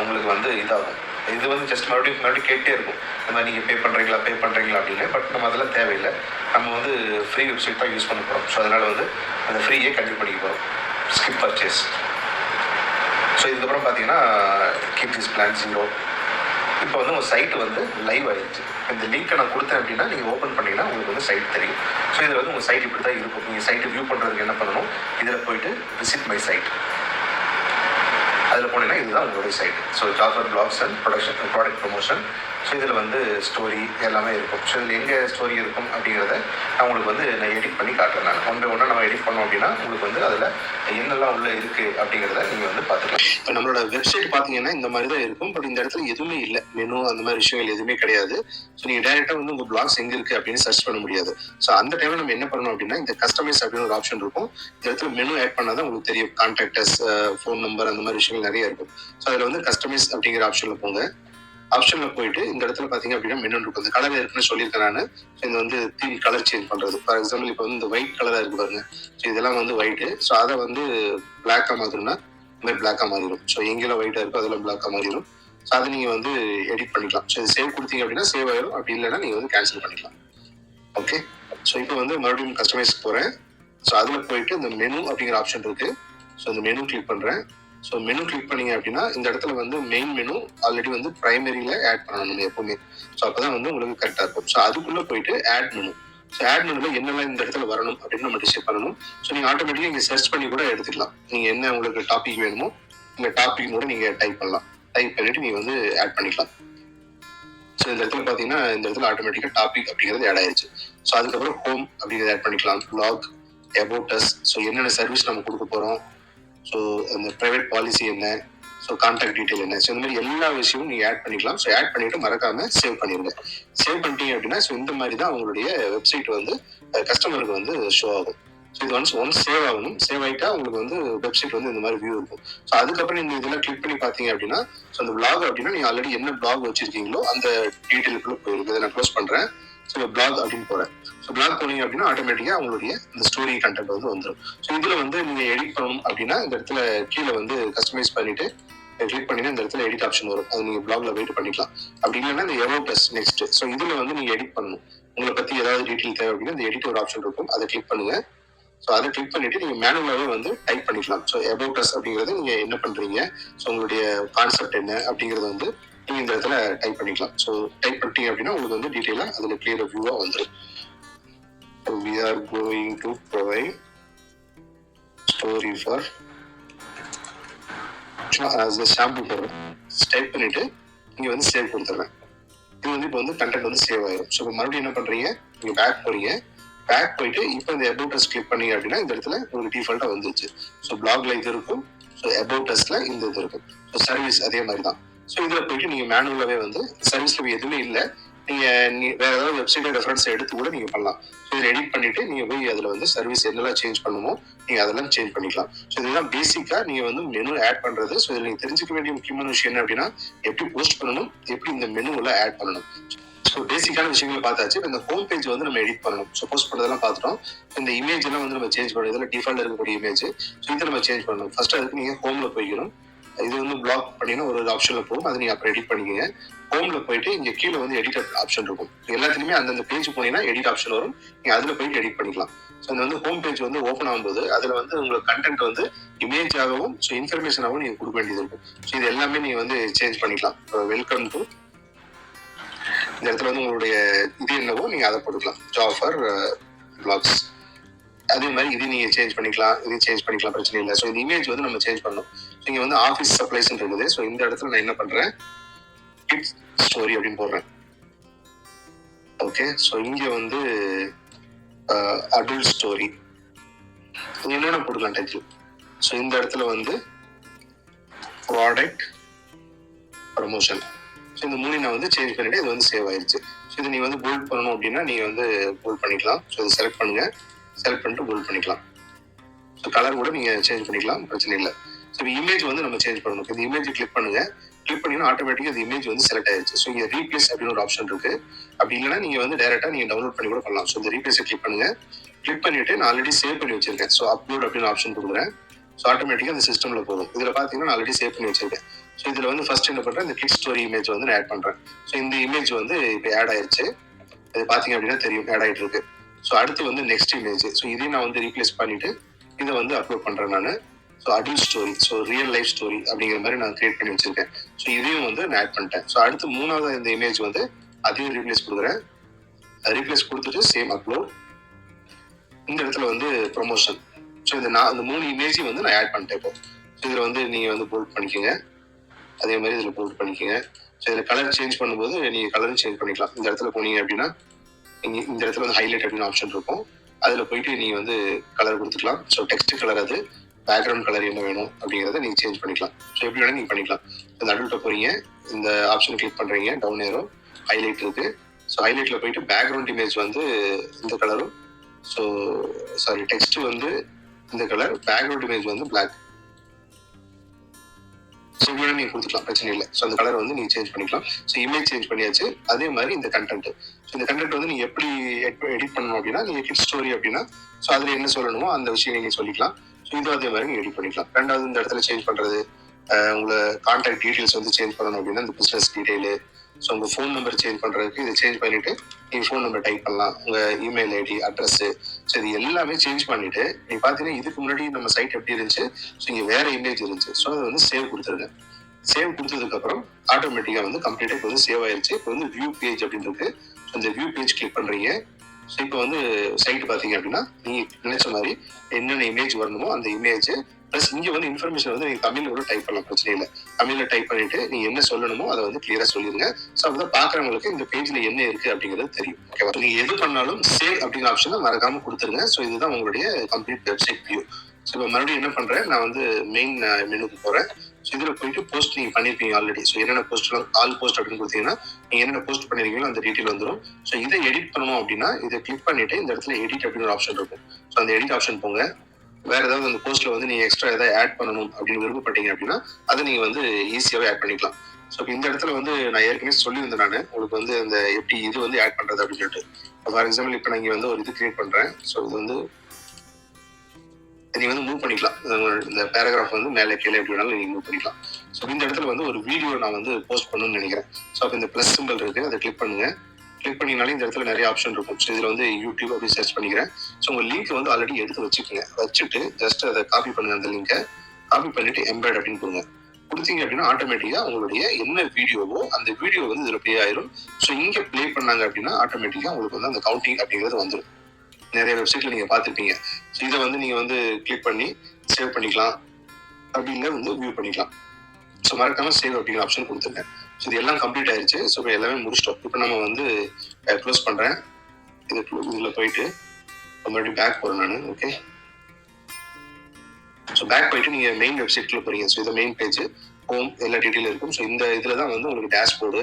உங்களுக்கு வந்து இதாகும். இது வந்து ஜஸ்ட் மறுபடியும் மறுபடியும் கேட்டே இருக்கும். இந்த மாதிரி நீங்கள் பே பண்ணுறீங்களா பே பண்ணுறீங்களா அப்படின்னு. பட் நம்ம அதெல்லாம் தேவையில்லை. நம்ம வந்து ஃப்ரீ வெப்சைட் தான் யூஸ் பண்ண போகிறோம் ஸோ அதனால் வந்து அந்த ஃப்ரீயே கண்டிப்பாக பண்ணிக்க போகிறோம் ஸ்கிப் பர்ச்சேஸ் ஸோ இதுக்கப்புறம் பார்த்தீங்கன்னா கீப் திஸ் பிளான் ஜீரோ இப்போ வந்து உங்கள் சைட் வந்து லைவ் ஆயிடுச்சு. இந்த லிங்க்கை நான் கொடுத்தேன் அப்படின்னா நீங்கள் ஓப்பன் பண்ணிங்கன்னா உங்களுக்கு வந்து சைட் தெரியும். ஸோ இதில் வந்து உங்கள் சைட் இப்படி தான் இருக்கும். நீங்கள் சைட்டு வியூ பண்ணுறதுக்கு என்ன பண்ணணும்? இதில் போயிட்டு விசிட் மை சைட் அதில் போனீங்கன்னா இதுதான் உங்களுடைய site so Jafar blogs and production product promotion so இதில் வந்து ஸ்டோரி எல்லாமே இருக்கும். ஸோ இதில் எங்கே ஸ்டோரி இருக்கும் அப்படிங்கிறத நான் உங்களுக்கு வந்து நான் எடிட் பண்ணி காட்டுறேன் நான். ஒன் பை நம்ம எடிட் பண்ணோம் அப்படின்னா உங்களுக்கு வந்து அதில் என்னெல்லாம் உள்ள இருக்குது அப்படிங்கிறத நீங்கள் வந்து பார்த்துக்கலாம். இப்போ நம்மளோட வெப்சைட் பார்த்தீங்கன்னா இந்த மாதிரி தான் இருக்கும். பட் இந்த இடத்துல எதுவுமே இல்லை. மெனு அந்த மாதிரி விஷயங்கள் எதுவுமே கிடையாது. ஸோ நீங்கள் டேரெக்டாக வந்து உங்கள் பிளாக்ஸ் எங்கே இருக்குது அப்படின்னு சர்ச் பண்ண முடியாது. ஸோ அந்த டைமில் நம்ம என்ன பண்ணணும் அப்படின்னா இந்த கஸ்டமைஸ் அப்படின்னு ஒரு ஆப்ஷன் இருக்கும். இந்த இடத்துல மெனு ஆட் பண்ணால் தான் உங்களுக்கு தெரியும். கான்டாக்டர்ஸ் ஃபோன் நம்பர் அந்த மாதிரி விஷயங்கள் நிறைய இருக்கும். ஸோ அதில் வந்து கஸ்டமைஸ் அப்படிங்கிற ஆப்ஷனில் போங்க. ஆப்ஷனில் போயிட்டு இந்த இடத்துல பார்த்தீங்க அப்படின்னா மெனு இருக்கும் இந்த கலர் இருக்குன்னு சொல்லியிருக்கேன் நான். இது வந்து தீம் கலர் சேஞ்ச் பண்ணுறது ஃபார் எக்ஸாம்பிள் இப்போ வந்து இந்த ஒயிட் கலராக இருக்கு பாருங்க. ஸோ இதெல்லாம் வந்து ஒயிட்டு ஸோ அதை வந்து பிளாக்கா மாற்றணும்னா இந்த மாதிரி பிளாக்கா மாறிடும். ஸோ எங்கெல்லாம் ஒயிட்டாக இருக்கோ அதெல்லாம் பிளாக்கா மாறிடும். ஸோ அதை நீங்கள் வந்து எடிட் பண்ணிக்கலாம். ஸோ சேவ் கொடுத்தீங்க அப்படின்னா சேவ் ஆயிடும் அப்படி இல்லைன்னா நீங்கள் வந்து கேன்சல் பண்ணிக்கலாம். ஓகே ஸோ இப்போ வந்து மறுபடியும் கஸ்டமைஸ் போகிறேன் ஸோ அதில் போயிட்டு இந்த மெனு அப்படிங்கிற ஆப்ஷன் இருக்கு. ஸோ இந்த மெனு கிளிக் பண்ணுறேன் ஸோ மெனு கிளிக் பண்ணீங்க அப்படின்னா இந்த இடத்துல வந்து மெயின் மெனு ஆல்ரெடி வந்து ப்ரைமரியில் ஆட் பண்ணணும் எப்பவுமே. ஸோ அப்போ தான் வந்து உங்களுக்கு கரெக்டாக இருக்கும். ஸோ அதுக்குள்ளே போயிட்டு ஆட் மெனு ஸோ ஆட் மெனுவில் என்னெல்லாம் இந்த இடத்துல வரணும் அப்படின்னு நம்ம டிசைட் பண்ணணும். ஸோ நீங்கள் ஆட்டோமேட்டிக்காக இங்கே சர்ச் பண்ணி கூட எடுத்துக்கலாம். நீங்கள் என்ன உங்களுக்கு டாபிக் வேணுமோ இந்த டாபிக் கூட நீங்கள் டைப் பண்ணலாம். டைப் பண்ணிட்டு நீங்கள் வந்து ஆட் பண்ணிக்கலாம். ஸோ இந்த இடத்துல பார்த்தீங்கன்னா இந்த இடத்துல ஆட்டோமேட்டிக்காக டாபிக் அப்படிங்கிறது ஆட் ஆயிடுச்சு ஸோ அதுக்கப்புறம் ஹோம் அப்படிங்கிறத ஆட் பண்ணிக்கலாம். பிளாக் about ஸோ என்னென்ன சர்வீஸ் நம்ம கொடுக்க போகிறோம் ஸோ அந்த ப்ரைவேட் பாலிசி என்ன? ஸோ கான்டாக்ட் டீடைல் என்ன? ஸோ இந்த மாதிரி எல்லா விஷயமும் நீங்கள் ஆட் பண்ணிக்கலாம். ஸோ ஆட் பண்ணிட்டு மறக்காம சேவ் பண்ணிருங்க. சேவ் பண்ணிட்டீங்க அப்படின்னா ஸோ இந்த மாதிரி தான் உங்களுடைய வெப்சைட் வந்து கஸ்டமருக்கு வந்து ஷோ ஆகும். ஸோ இது ஒன்ஸ் ஒன்ஸ் சேவ் ஆகணும். சேவ் ஆகிட்டா உங்களுக்கு வந்து வெப்சைட் வந்து இந்த மாதிரி வியூ இருக்கும். ஸோ அதுக்கப்புறம் நீங்கள் இதெல்லாம் கிளிக் பண்ணி பார்த்தீங்க அப்படின்னா ஸோ அந்த பிளாக் அப்படின்னா நீங்கள் ஆல்ரெடி என்ன பிளாக் வச்சிருக்கீங்களோ அந்த டீட்டெயிலுக்குள்ள போயிருக்கு இதை நான் க்ளோஸ் பண்ணுறேன் ஸோ பிளாக் அப்படின்னு போறேன் ஸோ பிளாக் போனீங்க அப்படின்னா ஆட்டோமேட்டிக்கா உங்களுடைய இந்த ஸ்டோரி கண்டென்ட் வந்து வந்துடும் ஸோ இதுல வந்து நீங்க எடிட் பண்ணணும் அப்படின்னா இந்த இடத்துல கீழே வந்து கஸ்டமைஸ் பண்ணிட்டு கிளிக் பண்ணினா இந்த இடத்துல எடிட் ஆப்ஷன் வரும். அது நீங்க பிளாக்ல வெயிட் பண்ணிக்கலாம். அப்படி இல்லைன்னா இந்த எவோ பிளஸ் நெக்ஸ்ட் ஸோ இதுல வந்து நீங்க எடிட் பண்ணணும். உங்களை பத்தி ஏதாவது டீட்டெயில் தேவை அப்படின்னா இந்த எடிட் ஒரு ஆப்ஷன் இருக்கும். அதை கிளிக் பண்ணுங்க. ஸோ அதை கிளிக் பண்ணிட்டு நீங்க மேனுவலாவே வந்து டைப் பண்ணிக்கலாம். ஸோ எபோட் அஸ் அப்படிங்கறது நீங்க என்ன பண்றீங்க? ஸோ உங்களுடைய கான்செப்ட் என்ன அப்படிங்கறத வந்து நீங்கள் இந்த இடத்துல டைப் பண்ணிக்கலாம். ஸோ டைப் பண்ணிட்டீங்க அப்படின்னா உங்களுக்கு வந்து டீட்டெயிலாக அதில் கிளியர் வியூவாக வந்துடும் we are going to provide story for shampoo போடுறோம் டைப் பண்ணிட்டு நீங்கள் வந்து சேவ் கொடுத்துட்றேன் இது வந்து இப்போ வந்து கண்டென்ட் வந்து சேவ் ஆயிடும் ஸோ இப்போ மறுபடியும் என்ன பண்ணுறீங்க நீங்கள் பேக் போறீங்க. பேக் போயிட்டு இப்போ இந்த அபவுட் அஸ் கிளிக் பண்ணீங்க அப்படின்னா இந்த இடத்துல உங்களுக்கு டிஃபால்ட்டாக வந்துச்சு ஸோ பிளாக்ல இது இருக்கும். ஸோ அபவுட் இந்த இது இருக்கும். ஸோ சர்வீஸ் அதே மாதிரி தான் ஸோ இதில் போயிட்டு நீங்க மேனுவலாகவே வந்து சர்வீஸ்ல எதுவுமே இல்லை. நீங்க நீ- வேற ஏதாவது வெப்சைட்டை ரெஃபரன்ஸ் எடுத்து கூட நீங்க பண்ணலாம். ஸோ இதை எடிட் பண்ணிட்டு நீங்க போய் அதுல வந்து சர்வீஸ் என்னெல்லாம் சேஞ்ச் பண்ணுமோ நீங்கள் அதெல்லாம் சேஞ்ச் பண்ணிக்கலாம். ஸோ இதெல்லாம் பேசிக்காக நீங்கள் வந்து மெனு ஆட் பண்ணுறது ஸோ இதில் நீங்கள் தெரிஞ்சுக்க வேண்டிய முக்கியமான விஷயம் என்ன அப்படின்னா எப்படி போஸ்ட் பண்ணணும் எப்படி இந்த மெனுவில் ஆட் பண்ணணும். ஸோ பேசிக்கான விஷயங்களை பார்த்தாச்சு. இந்த ஹோம் பேஜ் வந்து நம்ம எடிட் பண்ணணும். ஸோ போஸ்ட் பண்ணதெல்லாம் பார்த்துட்டோம். இந்த இமேஜ் எல்லாம் வந்து நம்ம சேஞ்ச் பண்ணணும். இதில் டிஃபால்ட் இருக்கக்கூடிய இமேஜ் ஸோ இதை நம்ம சேஞ்ச் பண்ணணும். ஃபர்ஸ்ட் அதுக்கு நீங்கள் ஹோமில் போய்க்கணும். இது வந்து பிளாக் பண்ணினா ஒரு ஆப்ஷன்ல போகும். அதை நீங்க அப்புறம் எடிட் பண்ணிக்கோங்க. ஹோம்ல போயிட்டு இங்க கீழே வந்து எடிட் ஆப்ஷன் இருக்கும். எல்லாத்துலயுமே அந்தந்த பேஜ் போனீங்கன்னா எடிட் ஆப்ஷன் வரும். நீங்க அதுல போயிட்டு எடிட் பண்ணிக்கலாம். ஸோ அந்த வந்து ஹோம் பேஜ் வந்து ஓப்பன் ஆகும்போது அதுல வந்து உங்களுக்கு கண்டென்ட் வந்து இமேஜாகவும் ஸோ இன்ஃபர்மேஷனாகவும் நீங்க கொடுக்க வேண்டியது இருக்கும். ஸோ இது எல்லாமே நீங்க வந்து சேஞ்ச் பண்ணிக்கலாம். வெல்கம் டு இந்த இடத்துல வந்து உங்களுடைய இது என்னவோ நீங்க அதை போட்டுக்கலாம். ஜாஃபர் பிளாக்ஸ் அதே மாதிரி இது நீங்கள் சேஞ்ச் பண்ணிக்கலாம் இது சேஞ்ச் பண்ணிக்கலாம் பிரச்சனை இல்லை. ஸோ இந்த இமேஜ் வந்து நம்ம சேஞ்ச் பண்ணணும். இங்கே வந்து ஆஃபீஸ் சப்ளைஸ் இருக்குது ஸோ இந்த இடத்துல நான் என்ன பண்ணுறேன் கிட்ஸ் ஸ்டோரி அப்படின்னு போடுறேன். ஓகே ஸோ இங்கே வந்து அடல்ட் ஸ்டோரி என்னென்ன கொடுக்கலாம் டைட்டில் ஸோ இந்த இடத்துல வந்து ப்ராடக்ட் ப்ரமோஷன் ஸோ இந்த மூணு நான் வந்து சேஞ்ச் பண்ணிவிட்டு இது வந்து சேவ் ஆயிடுச்சு ஸோ இது நீங்கள் வந்து போல்ட் பண்ணணும் அப்படின்னா நீங்கள் வந்து போல்ட் பண்ணிக்கலாம். ஸோ இதை செலக்ட் பண்ணுங்கள் செலக்ட் பண்ணிட்டு போல்ட் பண்ணிக்கலாம். ஸோ கலர் கூட நீங்கள் சேஞ்ச் பண்ணிக்கலாம் பிரச்சனை இல்லை. ஸோ இமேஜ் வந்து நம்ம சேஞ்ச் பண்ணணும். இந்த இமேஜ் கிளிக் பண்ணுங்க. கிளிக் பண்ணீங்கன்னா ஆட்டோமேட்டிக்காக இந்த இமேஜ் வந்து செலக்ட் ஆயிருச்சு. ஸோ இங்கே ரீப்ளேஸ் அப்படின்னு ஒரு ஆப்ஷன் இருக்கு. அப்படி இல்லைன்னா நீங்கள் வந்து டேரெக்டாக நீங்கள் டவுன்லோட் பண்ணி கூட பண்ணலாம். ஸோ இந்த ரீப்ளேஸை கிளிக் பண்ணுங்க. கிளிக் பண்ணிட்டு நான் ஆல்ரெடி சேவ் பண்ணி வச்சிருக்கேன். ஸோ அப்லோட் அப்படின்னு ஆப்ஷன் கொடுக்குறேன். ஸோ ஆட்டோமேட்டிக்காக அந்த சிஸ்டமில் போகும். இதில் பார்த்தீங்கன்னா நான் ஆல்ரெடி சேவ் பண்ணி வச்சிருக்கேன். ஸோ இதில் வந்து ஃபர்ஸ்ட் என்ன பண்ணுறேன் இந்த கிளிக் ஸ்டோரி இமேஜ் வந்து நான் ஆட் பண்ணுறேன் ஸோ இந்த இமேஜ் வந்து இப்போ ஆட் ஆயிருச்சு. இது பார்த்தீங்க அப்படின்னா தெரியும். ஆட் ஆகிட்டு இருக்கு. ஸோ அடுத்து வந்து நெக்ஸ்ட் இமேஜ் ஸோ இதையும் நான் வந்து ரீப்ளேஸ் பண்ணிட்டு இதை வந்து அப்லோட் பண்றேன் நான். So adult story so real life story அப்படிங்கிற மாதிரி நான் கிரியேட் பண்ணி வச்சிருக்கேன். ஸோ இதையும் வந்து நான் ஆட் பண்ணிட்டேன். ஸோ அடுத்து மூணாவது இந்த இமேஜ் வந்து அதையும் ரீப்ளேஸ் கொடுக்குறேன். ரீப்ளேஸ் கொடுத்துட்டு சேம் அப்லோட் இந்த இடத்துல வந்து ப்ரொமோஷன் ஸோ இந்த நான் இந்த மூணு இமேஜையும் வந்து நான் ஆட் பண்ணிட்டேன் இப்போ. ஸோ இதில் வந்து நீங்கள் வந்து போல்ட் பண்ணிக்கோங்க. அதே மாதிரி இதில் போல்ட் பண்ணிக்கோங்க. ஸோ இதில் கலர் சேஞ்ச் பண்ணும்போது நீங்கள் கலரும் சேஞ்ச் பண்ணிக்கலாம். இந்த இடத்துல போனீங்க அப்படின்னா இந்த இடத்துல வந்து ஹைலைட் அப்படின்னு ஆப்ஷன் இருக்கும். அதில் போயிட்டு நீங்கள் வந்து கலர் கொடுத்துக்கலாம். ஸோ டெக்ஸ்ட் கலர் அது பேக்ரவுண்ட் கலர் என்ன வேணும் அப்படிங்கிறத நீங்கள் சேஞ்ச் பண்ணிக்கலாம். ஸோ எப்படி வேணால் நீங்கள் பண்ணிக்கலாம். இந்த அடல்ட்டை போகிறீங்க இந்த ஆப்ஷன் கிளிக் பண்ணுறீங்க டவுன் ஏரோ ஹைலைட் இருக்குது ஸோ ஹைலைட்டில் போயிட்டு பேக்ரவுண்ட் இமேஜ் வந்து இந்த கலரும் ஸோ சாரி டெக்ஸ்ட் வந்து இந்த கலர் பேக்ரவுண்ட் இமேஜ் வந்து பிளாக் ஸோ இப்படி நீங்கள் கொடுத்துக்கலாம். பிரச்சனை இல்லை. ஸோ அந்த கலர் வந்து நீங்கள் சேஞ்ச் பண்ணிக்கலாம். ஸோ இமேஜ் சேஞ்ச் பண்ணியாச்சு. அதே மாதிரி இந்த கண்டென்ட் ஸோ இந்த கண்டென்ட் வந்து நீங்கள் எப்படி எடிட் பண்ணணும் அப்படின்னா நீங்கள் கிட் ஸ்டோரி அப்படின்னா ஸோ அதில் என்ன சொல்லணுமோ அந்த விஷயம் நீங்கள் சொல்லிக்கலாம். ஸோ இதுவும் அதே மாதிரி நீங்கள் எடிட் பண்ணிக்கலாம். ரெண்டாவது இந்த இடத்துல சேஞ்ச் பண்ணுறது உங்களை கான்டாக்ட் டீட்டெயில்ஸ் வந்து சேஞ்ச் பண்ணணும் அப்படின்னா இந்த பிஸ்னஸ் டீடைலு ஸோ உங்கள் ஃபோன் நம்பர் சேஞ்ச் பண்ணுறதுக்கு இதை சேஞ்ச் பண்ணிவிட்டு நீங்கள் ஃபோன் நம்பர் டைப் பண்ணலாம். உங்கள் இமெயில் ஐடி அட்ரஸ்ஸு ஸோ இது எல்லாமே சேஞ்ச் பண்ணிவிட்டு நீங்கள் பார்த்தீங்கன்னா இதுக்கு முன்னாடி நம்ம சைட் எப்படி இருந்துச்சு? ஸோ இங்கே வேறு இமேஜ் இருந்துச்சு. ஸோ அதை வந்து சேவ் கொடுத்துருங்க. சேவ் கொடுத்ததுக்கப்புறம் ஆட்டோமேட்டிக்காக வந்து கம்ப்ளீட்டாக இப்போ வந்து சேவ் ஆயிருச்சு. இப்போ வந்து வியூ பேஜ் அப்படின்னு இருக்கு. அந்த வியூ பேஜ் கிளிக் பண்ணுறீங்க ஸோ இப்போ வந்து சைட் பார்த்தீங்க அப்படின்னா நீங்கள் நினைச்ச மாதிரி என்னென்ன இமேஜ் வரணுமோ அந்த இமேஜ் ப்ளஸ் இங்கே வந்து இன்ஃபர்மேஷன் வந்து நீங்கள் தமிழில் கூட டைப் பண்ணலாம் பிரச்சனை இல்லை. தமிழில் டைப் பண்ணிட்டு நீங்கள் என்ன சொல்லணுமோ அதை வந்து கிளியராக சொல்லிடுங்க. ஸோ அப்பதான் பார்க்குறவங்களுக்கு இந்த பேஜில் என்ன இருக்குது அப்படிங்கிறது தெரியும். ஓகேவா நீங்கள் எது பண்ணாலும் சேவ் அப்படிங்கிற ஆப்ஷனை மறக்காம கொடுத்துருங்க. ஸோ இதுதான் உங்களுடைய கம்ப்ளீட் வெப்சைட் வியூ ஸோ இப்போ மறுபடியும் என்ன பண்றேன்? நான் வந்து மெயின் மெனுக்கு போறேன். ஸோ இதில் போயிட்டு போஸ்ட் நீங்கள் பண்ணியிருப்பீங்க ஆல்ரெடி ஸோ என்னென்ன போஸ்ட்லாம் ஆல் போஸ்ட் அப்படின்னு கொடுத்தீங்கன்னா நீங்கள் என்னென்ன போஸ்ட் பண்ணிருக்கீங்களோ அந்த டீட்டெயில் வந்துடும் ஸோ இதை எடிட் பண்ணணும் அப்படின்னா இதை கிளிக் பண்ணிட்டு இந்த இடத்துல எடிட் அப்படின்னு ஒரு ஆப்ஷன் இருக்கும். ஸோ அந்த எடிட் ஆப்ஷன் போங்க. வேற ஏதாவது அந்த போஸ்ட்ல வந்து நீங்க எக்ஸ்ட்ரா ஏதாவது ஆட் பண்ணணும் அப்படின்னு விருப்பப்பட்டீங்க அப்படின்னா அதை நீங்க வந்து ஈஸியாவே ஆட் பண்ணிக்கலாம். ஸோ இந்த இடத்துல வந்து நான் ஏற்கனவே சொல்லியிருந்தேன் நான் உங்களுக்கு வந்து அந்த எப்படி இது வந்து ஆட் பண்றது அப்படின்னு சொல்லிட்டு. ஃபார் எக்ஸாம்பிள் இப்போ நான் இங்கே வந்து ஒரு இது கிரியேட் பண்றேன். ஸோ இது வந்து நீங்க வந்து மூவ் பண்ணிக்கலாம். இந்த பேராகிராஃப் வந்து மேலே கீழே எப்படி வேணாலும் நீங்க மூவ் பண்ணிக்கலாம். ஸோ இந்த இடத்துல வந்து ஒரு வீடியோ நான் வந்து போஸ்ட் பண்ணணும்னு நினைக்கிறேன். ஸோ அப்போ இந்த ப்ளஸ் சிம்பிள் இருக்கு அதை கிளிக் பண்ணுங்க. கிளிக் பண்ணினாலே இந்த இடத்துல நிறைய ஆப்ஷன் இருக்கும். ஸோ இதில் வந்து யூடியூப் அப்படி சர்ச் பண்ணிக்கிறேன். ஸோ உங்கள் லிங்க் வந்து ஆல்ரெடி எடுத்து வச்சுக்கோங்க. வச்சுட்டு ஜஸ்ட் அதை காப்பி பண்ணுங்க அந்த லிங்கை காப்பி பண்ணிட்டு எம்பேட் அப்படின்னு கொடுங்க கொடுத்தீங்க அப்படின்னா ஆட்டோமேட்டிக்காக உங்களுடைய என்ன வீடியோவோ அந்த வீடியோ வந்து இதில் ப்ளே ஆயிரும். ஸோ இங்கே ப்ளே பண்ணாங்க அப்படின்னா ஆட்டோமேட்டிக்காக உங்களுக்கு வந்து அந்த கவுண்டிங் அப்படிங்கிறது வந்துடும் நிறைய வெப்சைட்ல நீங்கள் பார்த்துருப்பீங்க. ஸோ இதை வந்து நீங்கள் வந்து கிளிக் பண்ணி சேவ் பண்ணிக்கலாம். அப்படி இல்லை வந்து வியூ பண்ணிக்கலாம். ஸோ மறக்காம சேவ் அப்படிங்கிற ஆப்ஷன் கொடுத்துருங்க. ஸோ இது எல்லாம் கம்ப்ளீட் ஆயிருச்சு. ஸோ இப்போ எல்லாமே முடிச்சிட்டோம். இப்போ நம்ம வந்து க்ளோஸ் பண்ணுறேன் இது இதில் போயிட்டு மறுபடியும் பேக் போகிறேன் நான் ஓகே ஸோ பேக் போயிட்டு நீங்கள் மெயின் வெப்சைட்டில் போகிறீங்க ஸோ இது மெயின் பேஜ் ஹோம் எல்லா டீட்டெயிலும் இருக்கும். ஸோ இந்த இதில் தான் வந்து உங்களுக்கு டேஷ்போர்டு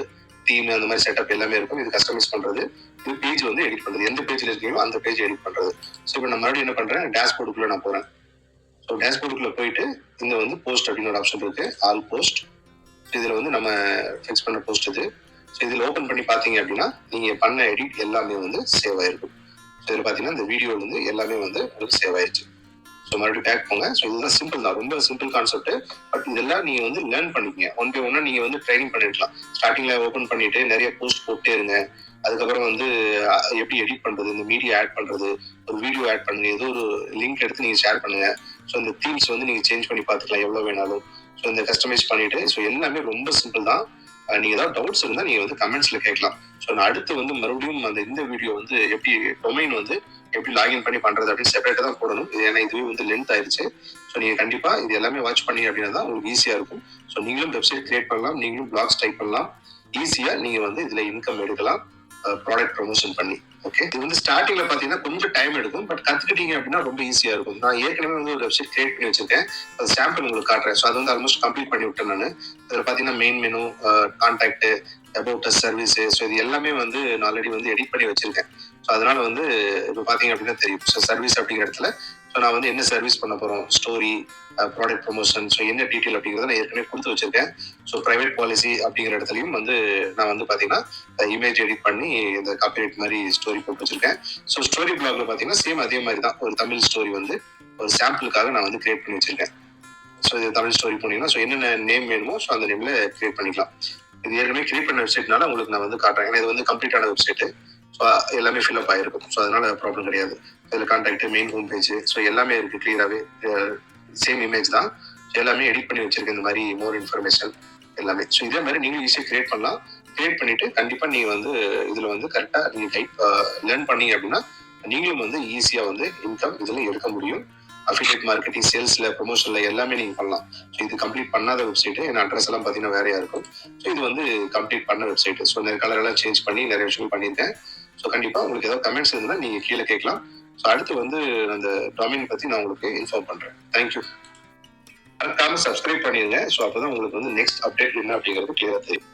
டீம் அந்த மாதிரி செட்டப் எல்லாமே இருக்கும். இது கஸ்டமைஸ் பண்ணுறது இது பேஜ் வந்து எடிட் பண்ணுறது எந்த பேஜில் இருக்கீங்களோ அந்த பேஜ் எடிட் பண்ணுறது ஸோ இப்போ நான் மறுபடியும் என்ன பண்ணுறேன் டேஷ்போர்டுக்குள்ளே நான் போகிறேன் ஸோ டேஷ்போர்டுக்குள்ளே போயிட்டு இந்த வந்து போஸ்ட் அப்படின்னு ஒரு ஆப்ஷன் இருக்குது ஆல் போஸ்ட் இதில் வந்து நம்ம ஃபிக்ஸ் பண்ண போஸ்ட் இது. ஸோ இதில் ஓப்பன் பண்ணி பார்த்தீங்க அப்படின்னா நீங்கள் பண்ண எடிட் எல்லாமே வந்து சேவ் ஆயிருக்கும் ஸோ இதில் பார்த்தீங்கன்னா இந்த வீடியோ வந்து எல்லாமே வந்து உங்களுக்கு சேவ் ஆயிடுச்சு. ஸோ மறுபடியும் பேக் போங்க. ஸோ இதுதான் சிம்பிள் தான். ரொம்ப சிம்பிள் கான்செப்ட் பட் இதெல்லாம் நீங்கள் வந்து லேர்ன் பண்ணிக்கங்க. ஒன் பை ஒன்னா நீங்கள் வந்து ட்ரைனிங் பண்ணிருக்கலாம். ஸ்டார்டிங்கில் ஓப்பன் பண்ணிட்டு நிறைய போஸ்ட் போட்டே இருங்க. அதுக்கப்புறம் வந்து எப்படி எடிட் பண்ணுறது இந்த மீடியா ஆட் பண்ணுறது ஒரு வீடியோ ஆட் பண்ணுங்க. ஏதோ ஒரு லிங்க் எடுத்து நீங்கள் ஷேர் பண்ணுங்க. ஸோ இந்த தீம்ஸ் வந்து நீங்கள் சேஞ்ச் பண்ணி பார்த்துக்கலாம். எவ்வளோ வேணாலும். ஸோ இந்த கஸ்டமைஸ் பண்ணிட்டு ஸோ எல்லாமே ரொம்ப சிம்பிள் தான். நீங்க ஏதாவது டவுட்ஸ் இருந்தா நீங்க வந்து கமெண்ட்ஸ்ல கேட்கலாம். ஸோ நான் அடுத்து வந்து மறுபடியும் அந்த இந்த வீடியோ வந்து எப்படி டொமைன் வந்து எப்படி லாகின் பண்ணி பண்றது அப்படின்னு செப்பரேட்டா தான் போடணும். இது ஏன்னா இதுவே வந்து லென்த் ஆயிருச்சு ஸோ நீங்க கண்டிப்பா இது எல்லாமே வாட்ச் பண்ணீங்க அப்படின்னா தான் உங்களுக்கு ஈஸியா இருக்கும். ஸோ நீங்களும் வெப்சைட் கிரியேட் பண்ணலாம். நீங்களும் பிளாக்ஸ் டைப் பண்ணலாம். ஈஸியா நீங்க வந்து இதுல இன்கம் எடுக்கலாம். ப்ராடக்ட் ப்ரொமோஷன் பண்ணி. ஓகே இது வந்து ஸ்டார்டிங்ல பாத்தீங்கன்னா கொஞ்சம் டைம் எடுக்கும். பட் கத்துக்கிட்டீங்க அப்படின்னா ரொம்ப ஈஸியா இருக்கும். நான் ஏற்கனவே வந்து ஒரு வெப்சைட் கிரியேட் பண்ணி வச்சிருக்கேன். அது சாம்பிள் உங்களுக்கு காட்டுறேன். ஸோ அது வந்து ஆல்மோஸ்ட் கம்ப்ளீட் பண்ணி விட்டேன் நான். இதுல பாத்தீங்கன்னா main menu contact about service so இது எல்லாமே வந்து நான் ஆல்ரெடி வந்து எடிட் பண்ணி வச்சிருக்கேன். ஸோ அதனால வந்து இப்போ பார்த்தீங்க அப்படின்னா தெரியும். ஸோ சர்வீஸ் அப்படிங்கிற இடத்துல ஸோ நான் வந்து என்ன சர்வீஸ் பண்ண போகிறோம் ஸ்டோரி ப்ராடக்ட் ப்ரொமோஷன் ஸோ என்ன டீட்டெயில் அப்படிங்கிறத நான் ஏற்கனவே கொடுத்து வச்சிருக்கேன். ஸோ ப்ரைவேட் பாலிசி அப்படிங்கிற இடத்துலையும் வந்து நான் வந்து பார்த்தீங்கன்னா இமேஜ் எடிட் பண்ணி இந்த காப்பிரைட் மாதிரி ஸ்டோரி போட்டு வச்சிருக்கேன். ஸோ ஸ்டோரி பிளாக்ல பார்த்தீங்கன்னா சேம் அதே மாதிரி தான். ஒரு தமிழ் ஸ்டோரி வந்து ஒரு சாம்பிளுக்காக நான் வந்து கிரியேட் பண்ணி வச்சிருக்கேன். ஸோ இது தமிழ் ஸ்டோரி போனீங்கன்னா ஸோ என்னென்ன நேம் வேணுமோ ஸோ அந்த நேம்ல கிரியேட் பண்ணிக்கலாம். இது ஏற்கனவே கிரியேட் பண்ண வெப்சைட்னால உங்களுக்கு நான் வந்து காட்டுறேன். ஏன்னா இது வந்து கம்ப்ளீட்டான வெப்சைட்டு ஸோ எல்லாமே ஃபில்அப் ஆயிருக்கும். ஸோ அதனால ப்ராப்ளம் கிடையாது. இதில் contact main home page so எல்லாமே இருக்கு கிளியராகவே சேம் இமேஜ் தான். எல்லாமே எடிட் பண்ணி வச்சிருக்கேன். இந்த மாதிரி மோர் இன்ஃபர்மேஷன் எல்லாமே. ஸோ இதே மாதிரி நீங்களும் ஈஸியாக கிரியேட் பண்ணலாம். கிரியேட் பண்ணிட்டு கண்டிப்பாக நீங்கள் வந்து இதில் வந்து கரெக்டாக நீங்கள் டைப் லேர்ன் பண்ணீங்க அப்படின்னா நீங்களும் வந்து ஈஸியாக வந்து இன்கம் இதில் எடுக்க முடியும். அஃபிலியேட் மார்க்கெட்டிங் சேல்ஸில் ப்ரொமோஷன்ல எல்லாமே நீங்கள் பண்ணலாம். ஸோ இது கம்ப்ளீட் பண்ணாத வெப்சைட்டு என் அட்ரஸ் எல்லாம் பார்த்தீங்கன்னா வேறையா இருக்கும். ஸோ இது வந்து கம்ப்ளீட் பண்ண வெப்சைட் ஸோ நிறைய கலர் எல்லாம் சேஞ்ச் பண்ணி நிறைய விஷயங்கள் பண்ணியிருக்கேன். ஸோ கண்டிப்பாக உங்களுக்கு ஏதாவது கமெண்ட்ஸ் இருந்தால் நீங்கள் கீழே கேட்கலாம். ஸோ அடுத்து வந்து அந்த டொமைன் பற்றி நான் உங்களுக்கு இன்ஃபார்ம் பண்ணுறேன் தேங்க்யூ மறக்காம சப்ஸ்கிரைப் பண்ணிருங்க. ஸோ அப்பதான் உங்களுக்கு வந்து நெக்ஸ்ட் அப்டேட் என்ன அப்படிங்கிறது கிளியரா தெரியும்.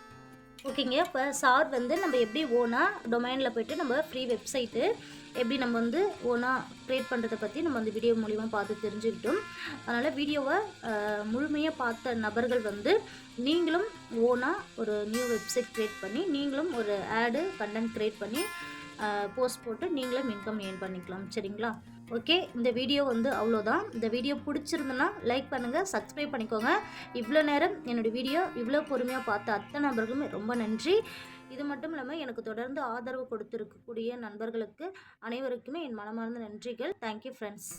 ஓகேங்க இப்போ சார் வந்து நம்ம எப்படி ஓனாக டொமைனில் போயிட்டு நம்ம ஃப்ரீ வெப்சைட்டு எப்படி நம்ம வந்து ஓனாக க்ரியேட் பண்ணுறதை பற்றி நம்ம அந்த வீடியோ மூலிமா பார்த்து தெரிஞ்சுக்கிட்டோம். அதனால் வீடியோவை முழுமையாக பார்த்த நபர்கள் வந்து நீங்களும் ஓனாக ஒரு நியூ வெப்சைட் க்ரியேட் பண்ணி நீங்களும் ஒரு ஆடு கண்டென்ட் க்ரியேட் பண்ணி போஸ்ட் போட்டு நீங்களும் இன்கம் ஏர்ன் பண்ணிக்கலாம். சரிங்களா? ஓகே இந்த வீடியோ வந்து அவ்வளோதான் இந்த வீடியோ பிடிச்சிருந்துன்னா லைக் பண்ணுங்கள் சப்ஸ்கிரைப் பண்ணிக்கோங்க. இவ்வளோ நேரம் என்னோடய வீடியோ இவ்வளோ பொறுமையாக பார்த்த அத்தனை நபர்களுமே ரொம்ப நன்றி. இது மட்டும் இல்லாமல் எனக்கு தொடர்ந்து ஆதரவு கொடுத்துருக்கக்கூடிய நண்பர்களுக்கு அனைவருக்குமே என் மனமார்ந்த நன்றிகள். Thank you friends